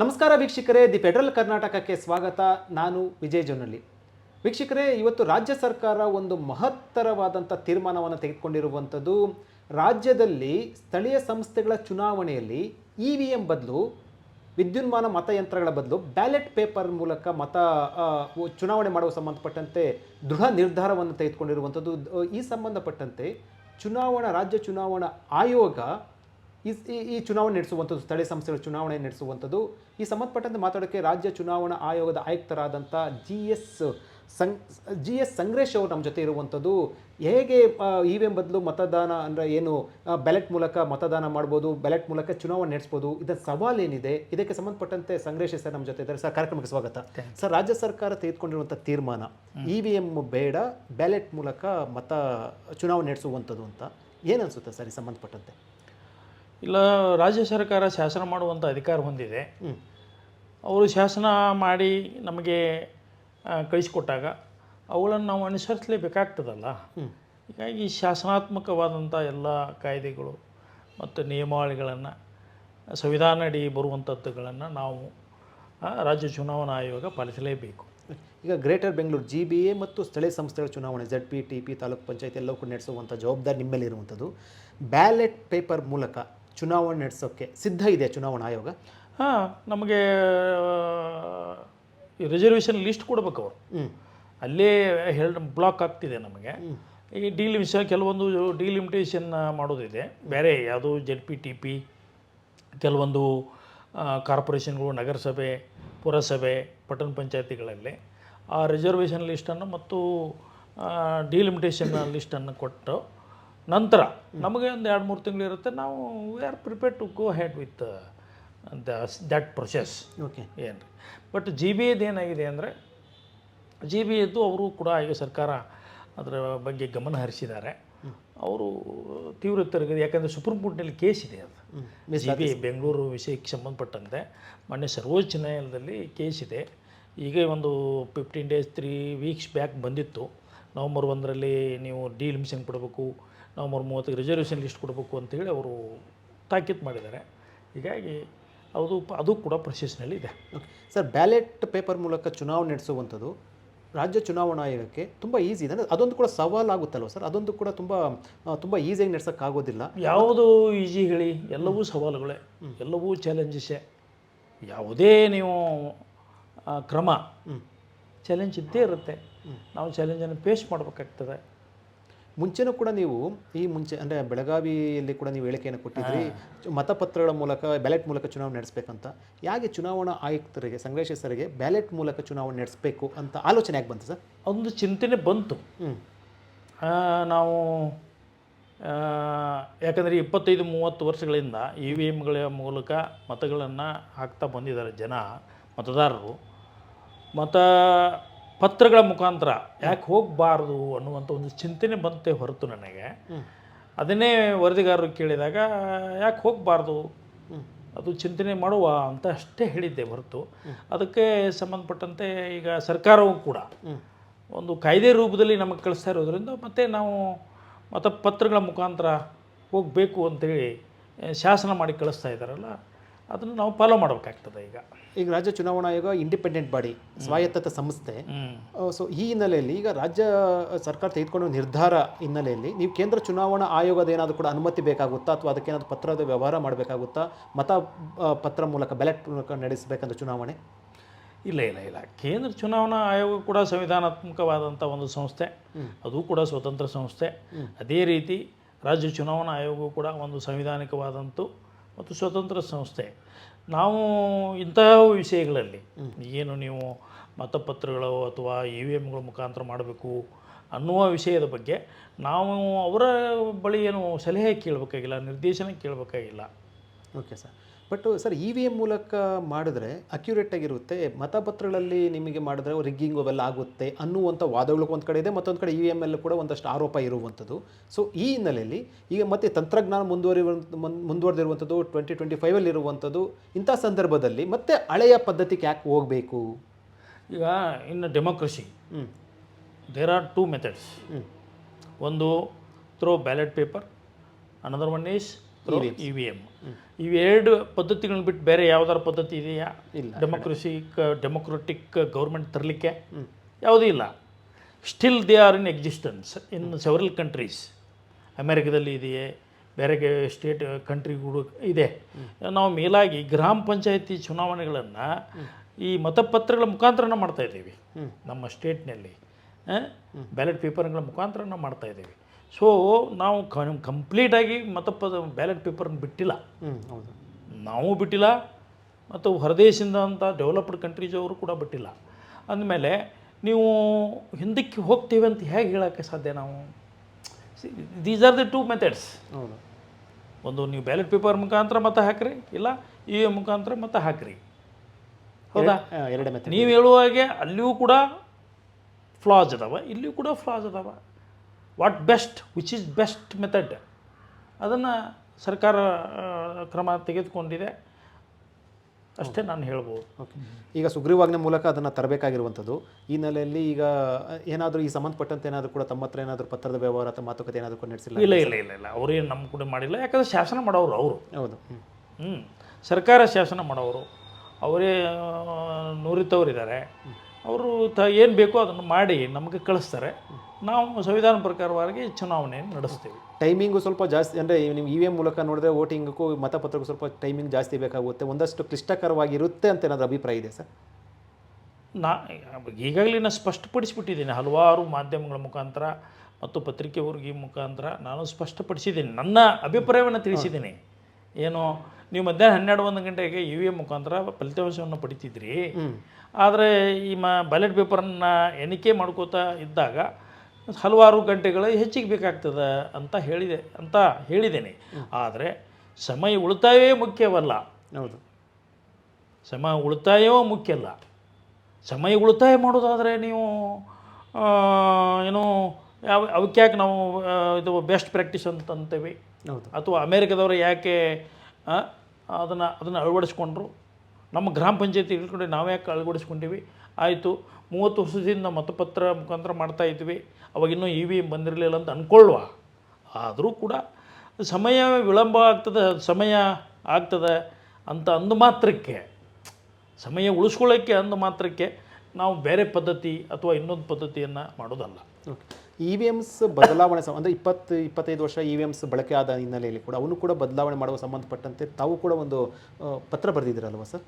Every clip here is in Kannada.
ನಮಸ್ಕಾರ ವೀಕ್ಷಕರೇ, ದಿ ಫೆಡರಲ್ ಕರ್ನಾಟಕಕ್ಕೆ ಸ್ವಾಗತ. ನಾನು ವಿಜಯ್ ಜೊನ್ನಳ್ಳಿ. ವೀಕ್ಷಕರೇ, ಇವತ್ತು ರಾಜ್ಯ ಸರ್ಕಾರ ಒಂದು ಮಹತ್ತರವಾದಂಥ ತೀರ್ಮಾನವನ್ನು ತೆಗೆದುಕೊಂಡಿರುವಂಥದ್ದು ರಾಜ್ಯದಲ್ಲಿ ಸ್ಥಳೀಯ ಸಂಸ್ಥೆಗಳ ಚುನಾವಣೆಯಲ್ಲಿ ಇ ವಿ ಎಂ ಬದಲು, ವಿದ್ಯುನ್ಮಾನ ಮತಯಂತ್ರಗಳ ಬದಲು ಬ್ಯಾಲೆಟ್ ಪೇಪರ್ ಮೂಲಕ ಮತ ಚುನಾವಣೆ ಮಾಡುವ ಸಂಬಂಧಪಟ್ಟಂತೆ ದೃಢ ನಿರ್ಧಾರವನ್ನು ತೆಗೆದುಕೊಂಡಿರುವಂಥದ್ದು ಈ ಸಂಬಂಧಪಟ್ಟಂತೆ ಚುನಾವಣಾ, ರಾಜ್ಯ ಚುನಾವಣಾ ಆಯೋಗ ಈ ಈ- ಚುನಾವಣೆ ನಡೆಸುವಂಥದ್ದು ಸ್ಥಳೀಯ ಸಂಸ್ಥೆಗಳ ಚುನಾವಣೆ ನಡೆಸುವಂಥದ್ದು ಈ ಸಂಬಂಧಪಟ್ಟಂತೆ ಮಾತಾಡೋಕ್ಕೆ ರಾಜ್ಯ ಚುನಾವಣಾ ಆಯೋಗದ ಆಯುಕ್ತರಾದಂಥ ಜಿ ಎಸ್ ಸಂ ಜಿ ಎಸ್ ಸಂಗ್ರೇಶ್ ಅವರು ನಮ್ಮ ಜೊತೆ ಇರುವಂಥದ್ದು. ಹೇಗೆ ಇ ವಿ ಎಂ ಬದಲು ಮತದಾನ ಅಂದರೆ ಏನು? ಬ್ಯಾಲೆಟ್ ಮೂಲಕ ಮತದಾನ ಮಾಡ್ಬೋದು ಬ್ಯಾಲೆಟ್ ಮೂಲಕ ಚುನಾವಣೆ ನಡೆಸ್ಬೋದು. ಇದರ ಸವಾಲೇನಿದೆ? ಇದಕ್ಕೆ ಸಂಬಂಧಪಟ್ಟಂತೆ ಸಂಗ್ರೇಶ್ ಸರ್ ನಮ್ಮ ಜೊತೆ ಇದ್ದಾರೆ. ಸರ್ ಕಾರ್ಯಕ್ರಮಕ್ಕೆ ಸ್ವಾಗತ. ಸರ್ ರಾಜ್ಯ ಸರ್ಕಾರ ತೆಗೆದುಕೊಂಡಿರುವಂಥ ತೀರ್ಮಾನ ಇ ವಿ ಎಂ ಬೇಡ ಬ್ಯಾಲೆಟ್ ಮೂಲಕ ಮತ ಚುನಾವಣೆ ನಡೆಸುವಂಥದ್ದು ಅಂತ ಏನನ್ಸುತ್ತೆ ಸರ್ ಈ ಸಂಬಂಧಪಟ್ಟಂತೆ? ಇಲ್ಲ ರಾಜ್ಯ ಸರ್ಕಾರ ಶಾಸನ ಮಾಡುವಂಥ ಅಧಿಕಾರ ಹೊಂದಿದೆ. ಅವರು ಶಾಸನ ಮಾಡಿ ನಮಗೆ ಕಳಿಸಿಕೊಟ್ಟಾಗ ಅವುಗಳನ್ನು ನಾವು ಅನುಸರಿಸಲೇಬೇಕಾಗ್ತದಲ್ಲ. ಹೀಗಾಗಿ ಶಾಸನಾತ್ಮಕವಾದಂಥ ಎಲ್ಲ ಕಾಯ್ದೆಗಳು ಮತ್ತು ನಿಯಮಾವಳಿಗಳನ್ನು ಸಂವಿಧಾನ ಅಡಿ ಬರುವಂಥದ್ದುಗಳನ್ನು ನಾವು ರಾಜ್ಯ ಚುನಾವಣಾ ಆಯೋಗ ಪಾಲಿಸಲೇಬೇಕು. ಈಗ greater Bengaluru G B A ಮತ್ತು ಸ್ಥಳೀಯ ಸಂಸ್ಥೆಗಳ ಚುನಾವಣೆ Z P T P taluk panchayat ಎಲ್ಲವೂ ಕೂಡ ನಡೆಸುವಂಥ ಜವಾಬ್ದಾರಿ ನಿಮ್ಮಲ್ಲಿರುವಂಥದ್ದು ಇರುವಂಥದ್ದು ಬ್ಯಾಲೆಟ್ ಪೇಪರ್ ಮೂಲಕ ಚುನಾವಣೆ ನಡೆಸೋಕ್ಕೆ ಸಿದ್ಧ ಇದೆ ಚುನಾವಣಾ ಆಯೋಗ? ಹಾಂ ನಮಗೆ ರಿಸರ್ವೇಷನ್ ಲಿಸ್ಟ್ ಕೊಡ್ಬೇಕು ಅವರು. ಅಲ್ಲೇ ಹೇಳಿ ಬ್ಲಾಕ್ ಆಗ್ತಿದೆ ನಮಗೆ. ಈ ಡಿಲಿಮಿಷನ್ ಕೆಲವೊಂದು ಡಿಲಿಮಿಟೇಷನ್ ಮಾಡೋದಿದೆ. ಬೇರೆ ಯಾವುದು ಜೆಡ್ ಪಿ ಟಿ ಪಿ ಕೆಲವೊಂದು ಕಾರ್ಪೊರೇಷನ್ಗಳು ನಗರಸಭೆ ಪುರಸಭೆ ಪಟ್ಟಣ ಪಂಚಾಯತಿಗಳಲ್ಲಿ ಆ ರಿಸರ್ವೇಷನ್ ಲಿಸ್ಟನ್ನು ಮತ್ತು ಡಿಲಿಮಿಟೇಷನ್ ಲಿಸ್ಟನ್ನು ಕೊಟ್ಟು ನಂತರ ನಮಗೆ ಒಂದು ಎರಡು ಮೂರು ತಿಂಗಳು ಇರುತ್ತೆ. ನಾವು we are prepare to go ahead with that process okay ಏನು ರೀ ಬಟ್ ಜಿ ಬಿ ಏನಾಗಿದೆ ಅಂದರೆ ಜಿ ಬಿ ಎದ್ದು ಅವರು ಕೂಡ ಈಗ ಸರ್ಕಾರ ಅದರ ಬಗ್ಗೆ ಗಮನ ಹರಿಸಿದ್ದಾರೆ. ಅವರು ತೀವ್ರ ತರಗತಿ ಯಾಕಂದರೆ ಸುಪ್ರೀಂ ಕೋರ್ಟ್ನಲ್ಲಿ ಕೇಸ್ ಇದೆ ಅದು. ಜಿ ಬಿ ಬೆಂಗಳೂರು ವಿಷಯಕ್ಕೆ ಸಂಬಂಧಪಟ್ಟಂತೆ ಮೊನ್ನೆ ಸರ್ವೋಚ್ಚ ನ್ಯಾಯಾಲಯದಲ್ಲಿ ಕೇಸ್ ಇದೆ. ಈಗ ಒಂದು fifteen days three weeks back ಬಂದಿತ್ತು. ನವಂಬರ್ ಒಂದರಲ್ಲಿ ನೀವು ಡಿಲಿಮಿಷನ್ ಕೊಡಬೇಕು. ನವಂಬರ್ ಮೂವತ್ತಿಗೆ ರಿಸರ್ವೇಷನ್ ಲಿಸ್ಟ್ ಕೊಡಬೇಕು ಅಂತೇಳಿ ಅವರು ತಾಕೀತು ಮಾಡಿದ್ದಾರೆ. ಹೀಗಾಗಿ ಅದು ಅದು ಕೂಡ ಪ್ರೊಸೆಸ್ನಲ್ಲಿ ಇದೆ. ಓಕೆ ಸರ್ ಬ್ಯಾಲೆಟ್ ಪೇಪರ್ ಮೂಲಕ ಚುನಾವಣೆ ನಡೆಸುವಂಥದ್ದು ರಾಜ್ಯ ಚುನಾವಣಾ ಆಯೋಗಕ್ಕೆ ತುಂಬ ಈಸಿ ಇದೆ. ಅಂದರೆ ಅದೊಂದು ಕೂಡ ಸವಾಲಾಗುತ್ತಲ್ವ ಸರ್ ಅದೊಂದು ಕೂಡ ತುಂಬ ತುಂಬ ಈಸಿಯಾಗಿ ನಡೆಸೋಕ್ಕಾಗೋದಿಲ್ಲ. ಯಾವುದು ಈಜಿ ಹೇಳಿ ಎಲ್ಲವೂ ಸವಾಲುಗಳೇ. ಎಲ್ಲವೂ ಚಾಲೆಂಜಸ್ಸೇ ಯಾವುದೇ ನೀವು ಕ್ರಮ ಚಾಲೆಂಜ್ ಇದ್ದೇ ಇರುತ್ತೆ. ನಾವು ಚಾಲೆಂಜನ್ನು ಫೇಸ್ ಮಾಡಬೇಕಾಗ್ತದೆ. ಮುಂಚೆನೂ ಕೂಡ ನೀವು ಈ ಮುಂಚೆ ಅಂದರೆ ಬೆಳಗಾವಿಯಲ್ಲಿ ಕೂಡ ನೀವು ಹೇಳಿಕೆಯನ್ನು ಕೊಟ್ಟಿದ್ರಿ ಮತಪತ್ರಗಳ ಮೂಲಕ ಬ್ಯಾಲೆಟ್ ಮೂಲಕ ಚುನಾವಣೆ ನಡೆಸಬೇಕಂತ. ಯಾಕೆ ಚುನಾವಣಾ ಆಯುಕ್ತರಿಗೆ ಸಂಗ್ರೇಶ ಸರಿಗೆ ಬ್ಯಾಲೆಟ್ ಮೂಲಕ ಚುನಾವಣೆ ನಡೆಸಬೇಕು ಅಂತ ಆಲೋಚನೆ ಯಾಕೆ ಬಂತು ಸರ್? ಒಂದು ಚಿಂತನೆ ಬಂತು. ನಾವು ಯಾಕಂದರೆ ಇಪ್ಪತ್ತೈದು ಮೂವತ್ತು ವರ್ಷಗಳಿಂದ ಇ ವಿ ಎಮ್ಗಳ ಮೂಲಕ ಮತಗಳನ್ನು ಹಾಕ್ತಾ ಬಂದಿದ್ದಾರೆ ಜನ ಮತದಾರರು. ಮತ ಪತ್ರಗಳ ಮುಖಾಂತರ ಯಾಕೆ ಹೋಗಬಾರ್ದು ಅನ್ನುವಂಥ ಒಂದು ಚಿಂತನೆ ಬಂತೆ ಹೊರತು ನನಗೆ. ಅದನ್ನೇ ವರದಿಗಾರರು ಕೇಳಿದಾಗ ಯಾಕೆ ಹೋಗಬಾರ್ದು? ಅದು ಚಿಂತನೆ ಮಾಡುವ ಅಂತ ಅಷ್ಟೇ ಹೇಳಿದ್ದೆ ಹೊರತು. ಅದಕ್ಕೆ ಸಂಬಂಧಪಟ್ಟಂತೆ ಈಗ ಸರ್ಕಾರವೂ ಕೂಡ ಒಂದು ಕಾಯ್ದೆ ರೂಪದಲ್ಲಿ ನಮಗೆ ಕಳಿಸ್ತಾ ಇರೋದ್ರಿಂದ ಮತ್ತೆ ನಾವು ಮತಪತ್ರಗಳ ಮುಖಾಂತರ ಹೋಗಬೇಕು ಅಂತೇಳಿ ಶಾಸನ ಮಾಡಿ ಕಳಿಸ್ತಾ ಇದ್ದಾರಲ್ಲ ಅದನ್ನು ನಾವು ಫಾಲೋ ಮಾಡಬೇಕಾಗ್ತದೆ ಈಗ. ಈಗ ರಾಜ್ಯ ಚುನಾವಣಾ ಆಯೋಗ ಇಂಡಿಪೆಂಡೆಂಟ್ ಬಾಡಿ ಸ್ವಾಯತ್ತ ಸಂಸ್ಥೆ. ಸೊ ಈ ಹಿನ್ನೆಲೆಯಲ್ಲಿ ಈಗ ರಾಜ್ಯ ಸರ್ಕಾರ ತೆಗೆದುಕೊಂಡ ನಿರ್ಧಾರ ಹಿನ್ನೆಲೆಯಲ್ಲಿ ನೀವು ಕೇಂದ್ರ ಚುನಾವಣಾ ಆಯೋಗದ ಏನಾದರೂ ಕೂಡ ಅನುಮತಿ ಬೇಕಾಗುತ್ತಾ ಅಥವಾ ಅದಕ್ಕೆ ಏನಾದರೂ ಪತ್ರದ ವ್ಯವಹಾರ ಮಾಡಬೇಕಾಗುತ್ತಾ? ಮತ ಪತ್ರ ಮೂಲಕ ಬ್ಯಾಲೆಟ್ ಮೂಲಕ ನಡೆಸಬೇಕಂತ ಚುನಾವಣೆ? ಇಲ್ಲ ಇಲ್ಲ ಇಲ್ಲ. ಕೇಂದ್ರ ಚುನಾವಣಾ ಆಯೋಗ ಕೂಡ ಸಂವಿಧಾನಾತ್ಮಕವಾದಂಥ ಒಂದು ಸಂಸ್ಥೆ. ಅದು ಕೂಡ ಸ್ವತಂತ್ರ ಸಂಸ್ಥೆ. ಅದೇ ರೀತಿ ರಾಜ್ಯ ಚುನಾವಣಾ ಆಯೋಗವು ಕೂಡ ಒಂದು ಸಂವಿಧಾನಿಕವಾದಂಥ ಮತ್ತು ಸ್ವತಂತ್ರ ಸಂಸ್ಥೆ. ನಾವು ಇಂತಹ ವಿಷಯಗಳಲ್ಲಿ ಏನು ನೀವು ಮತಪತ್ರಗಳು ಅಥವಾ ಇ ವಿ ಎಮ್ಗಳ ಮುಖಾಂತರ ಮಾಡಬೇಕು ಅನ್ನುವ ವಿಷಯದ ಬಗ್ಗೆ ನಾವು ಅವರ ಬಳಿ ಏನು ಸಲಹೆ ಕೇಳಬೇಕಾಗಿಲ್ಲ, ನಿರ್ದೇಶನ ಕೇಳಬೇಕಾಗಿಲ್ಲ. Okay sir. But sir E V M ಮೂಲಕ ಮಾಡಿದ್ರೆ ಅಕ್ಯುರೇಟ್ ಆಗಿರುತ್ತೆ. ಮತಪತ್ರಗಳಲ್ಲಿ ನಿಮಗೆ ಮಾಡಿದ್ರೆ ರಿಗ್ಗಿಂಗ್ ಅವೆಲ್ಲ ಆಗುತ್ತೆ ಅನ್ನುವಂಥ ವಾದಗಳು ಒಂದು ಕಡೆ ಇದೆ ಮತ್ತೊಂದು ಕಡೆ ಇ ವಿ ಎಂ ಅಲ್ಲೂ ಕೂಡ ಒಂದಷ್ಟು ಆರೋಪ ಇರುವಂಥದ್ದು. ಸೊ ಈ ಹಿನ್ನೆಲೆಯಲ್ಲಿ ಈಗ ಮತ್ತೆ ತಂತ್ರಜ್ಞಾನ ಮುಂದುವರಿ ಮುಂದುವರೆದಿರುವಂಥದ್ದು ಟ್ವೆಂಟಿ ಟ್ವೆಂಟಿ ಫೈವಲ್ಲಿ ಇರುವಂಥದ್ದು ಇಂಥ ಸಂದರ್ಭದಲ್ಲಿ ಮತ್ತೆ ಹಳೆಯ ಪದ್ಧತಿಗೆ ಯಾಕೆ ಹೋಗಬೇಕು? ಈಗ ಇನ್ನು ಡೆಮೋಕ್ರಸಿ ಹ್ಞೂ ದೇರ್ ಆರ್ ಟೂ ಮೆಥಡ್ಸ್ ಹ್ಞೂ ಒಂದು through ballot paper another one is E V M ಇವೆರಡು ಪದ್ಧತಿಗಳನ್ನ ಬಿಟ್ಟು ಬೇರೆ ಯಾವ್ದಾರ ಪದ್ಧತಿ ಇದೆಯಾ? ಇಲ್ಲ. ಡೆಮೋಕ್ರಸಿ ಡೆಮೋಕ್ರೆಟಿಕ್ ಗೌರ್ಮೆಂಟ್ ತರಲಿಕ್ಕೆ? ಯಾವುದೂ ಇಲ್ಲ. Still they are in existence in several countries ಅಮೇರಿಕದಲ್ಲಿ ಇದೆಯೇ? ಬೇರೆ ಸ್ಟೇಟ್ ಕಂಟ್ರಿಗಳು ಇದೆ. ನಾವು ಮೇಲಾಗಿ ಗ್ರಾಮ ಪಂಚಾಯತಿ ಚುನಾವಣೆಗಳನ್ನು ಈ ಮತಪತ್ರಗಳ ಮುಖಾಂತರನ ಮಾಡ್ತಾ ಇದ್ದೀವಿ. ನಮ್ಮ ಸ್ಟೇಟ್ನಲ್ಲಿ ಬ್ಯಾಲೆಟ್ ಪೇಪರ್ಗಳ ಮುಖಾಂತರನ ಮಾಡ್ತಾ ಇದ್ದೀವಿ. ಸೊ ನಾವು ಕಂಪ್ಲೀಟಾಗಿ ಮತಪದ ಬ್ಯಾಲೆಟ್ ಪೇಪರ್ನ ಬಿಟ್ಟಿಲ್ಲ. ಹೌದು. ನಾವು ಬಿಟ್ಟಿಲ್ಲ ಮತ್ತು ಹೊರದೇಶದಿಂದ ಅಂತ ಡೆವಲಪ್ಡ್ ಕಂಟ್ರೀಸ್ ಅವರು ಕೂಡ ಬಿಟ್ಟಿಲ್ಲ. ಅಂದಮೇಲೆ ನೀವು ಹಿಂದಕ್ಕೆ ಹೋಗ್ತೀವಿ ಅಂತ ಹೇಗೆ ಹೇಳೋಕ್ಕೆ ಸಾಧ್ಯ ನಾವು? These are the two methods ಹೌದು. ಒಂದು ನೀವು ಬ್ಯಾಲೆಟ್ ಪೇಪರ್ ಮುಖಾಂತರ ಮತ ಹಾಕ್ರಿ ಇಲ್ಲ ಈ ಮುಖಾಂತರ ಮತ ಹಾಕ್ರಿ. ಹೌದಾ? ಎರಡು ಮೆಥಡ್ ನೀವು ಹೇಳುವ ಹಾಗೆ ಅಲ್ಲಿಯೂ ಕೂಡ ಫ್ಲಾಸ್ ಅದಾವ ಇಲ್ಲಿಯೂ ಕೂಡ ಫ್ಲಾಸ್ ಅದಾವ. What best which is best method. ಅದನ್ನು ಸರ್ಕಾರ ಕ್ರಮ ತೆಗೆದುಕೊಂಡಿದೆ. ಅಷ್ಟೇ ನಾನು ಹೇಳ್ಬೋದು. ಓಕೆ. ಈಗ ಸುಗ್ರೀವಾಜ್ಞೆ ಮೂಲಕ ಅದನ್ನು ತರಬೇಕಾಗಿರುವಂಥದ್ದು ಈ ನೆಲೆಯಲ್ಲಿ ಈಗ ಏನಾದರೂ ಈ ಸಂಬಂಧಪಟ್ಟಂತೆ ಏನಾದರೂ ಕೂಡ ತಮ್ಮ ಹತ್ರ ಏನಾದರೂ ಪತ್ರದ ವ್ಯವಹಾರ ಅಥವಾ ಮಾತುಕತೆ ಏನಾದರೂ ಕೂಡ ನಡೆಸಿಲ್ಲ? ಇಲ್ಲ ಇಲ್ಲ ಇಲ್ಲ ಇಲ್ಲ. ಅವರೇನು ನಮ್ಮ ಕೂಡ ಮಾಡಿಲ್ಲ. ಯಾಕಂದ್ರೆ ಶಾಸನ ಮಾಡೋರು ಅವರು. ಹೌದು. ಹ್ಞೂ ಸರ್ಕಾರ ಶಾಸನ ಮಾಡೋರು. ಅವರೇ ನುರಿತವರಿದ್ದಾರೆ. ಅವರು ತ ಏನು ಬೇಕೋ ಅದನ್ನು ಮಾಡಿ ನಮಗೆ ಕಳಿಸ್ತಾರೆ. ನಾವು ಸಂವಿಧಾನ ಪ್ರಕಾರವಾಗಿ ಚುನಾವಣೆಯನ್ನು ನಡೆಸ್ತೀವಿ ಟೈಮಿಂಗು ಸ್ವಲ್ಪ ಜಾಸ್ತಿ ಅಂದರೆ ನೀವು ಇ ವಿ ಎಂ ಮೂಲಕ ನೋಡಿದ್ರೆ ವೋಟಿಂಗ್ಗೂ ಮತಪತ್ರಕ್ಕೂ ಸ್ವಲ್ಪ ಟೈಮಿಂಗ್ ಜಾಸ್ತಿ ಬೇಕಾಗುತ್ತೆ. ಒಂದಷ್ಟು ಕ್ಲಿಷ್ಟಕರವಾಗಿರುತ್ತೆ ಅಂತ ಏನಾದರೂ ಅಭಿಪ್ರಾಯ ಇದೆ ಸರ್? ನಾ ಈಗಾಗಲೇ ನಾನು ಸ್ಪಷ್ಟಪಡಿಸಿಬಿಟ್ಟಿದ್ದೀನಿ. ಹಲವಾರು ಮಾಧ್ಯಮಗಳ ಮುಖಾಂತರ ಮತ್ತು ಪತ್ರಿಕೆ ಊರಿಗೆ ಮುಖಾಂತರ ನಾನು ಸ್ಪಷ್ಟಪಡಿಸಿದ್ದೀನಿ. ನನ್ನ ಅಭಿಪ್ರಾಯವನ್ನು ತಿಳಿಸಿದ್ದೀನಿ. ಏನು ನೀವು ಮಧ್ಯಾಹ್ನ ಹನ್ನೆರಡು ಒಂದು ಗಂಟೆಗೆ ಯು ಎ ಮುಖಾಂತರ ಫಲಿತಾಂಶವನ್ನು ಪಡಿತಿದ್ರಿ. ಆದರೆ ಈ ಮ ಬ್ಯಾಲೆಟ್ ಪೇಪರನ್ನು ಎಣಿಕೆ ಮಾಡ್ಕೋತಾ ಇದ್ದಾಗ ಹಲವಾರು ಗಂಟೆಗಳು ಹೆಚ್ಚಿಗೆ ಬೇಕಾಗ್ತದೆ ಅಂತ ಹೇಳಿದೆ ಅಂತ ಹೇಳಿದ್ದೇನೆ. ಆದರೆ ಸಮಯ ಉಳಿತಾಯವೇ ಮುಖ್ಯವಲ್ಲ. ಹೌದು. ಸಮಯ ಉಳಿತಾಯವೂ ಮುಖ್ಯ ಅಲ್ಲ ಸಮಯ ಉಳಿತಾಯ ಮಾಡೋದಾದರೆ ನೀವು ಏನೋ ಯಾವ ಅವಕ್ಕೆ ಯಾಕೆ ನಾವು ಇದು ಬೆಸ್ಟ್ ಪ್ರಾಕ್ಟೀಸ್ ಅಂತ ಅಂತೇವೆ ಹೌದು. ಅಥವಾ ಅಮೇರಿಕದವರು ಯಾಕೆ ಅದನ್ನು ಅದನ್ನು ಅಳವಡಿಸ್ಕೊಂಡ್ರು. ನಮ್ಮ ಗ್ರಾಮ ಪಂಚಾಯತಿ ಇಟ್ಕೊಂಡು ನಾವು ಯಾಕೆ ಅಳವಡಿಸ್ಕೊಂಡೀವಿ? ಆಯಿತು. ಮೂವತ್ತು ವರ್ಷದಿಂದ ಮತಪತ್ರ ಮುಖಾಂತರ ಮಾಡ್ತಾ ಇದ್ವಿ. ಅವಾಗ ಇನ್ನೂ ಇ ವಿ ಎಂ ಬಂದಿರಲಿಲ್ಲ ಅಂತ ಅಂದ್ಕೊಳ್ಳುವ ಆದರೂ ಕೂಡ ಸಮಯ ವಿಳಂಬ ಆಗ್ತದೆ, ಸಮಯ ಆಗ್ತದೆ ಅಂತ ಅಂದು ಮಾತ್ರಕ್ಕೆ, ಸಮಯ ಉಳಿಸ್ಕೊಳ್ಳೋಕ್ಕೆ ಅಂದು ಮಾತ್ರಕ್ಕೆ ನಾವು ಬೇರೆ ಪದ್ಧತಿ ಅಥವಾ ಇನ್ನೊಂದು ಪದ್ಧತಿಯನ್ನು ಮಾಡೋದಲ್ಲ. ಇ ವಿ ಎಮ್ಸ್ ಬದಲಾವಣೆ ಅಂದರೆ ಇಪ್ಪತ್ತು, ಇಪ್ಪತ್ತೈದು ವರ್ಷ ಇ ವಿ ಎಮ್ಸ್ ಬಳಕೆ ಆದ ಹಿನ್ನೆಲೆಯಲ್ಲಿ ಕೂಡ ಅವನು ಕೂಡ ಬದಲಾವಣೆ ಮಾಡುವ ಸಂಬಂಧಪಟ್ಟಂತೆ ತಾವು ಕೂಡ ಒಂದು ಪತ್ರ ಬರೆದಿದ್ದೀರಲ್ವ ಸರ್?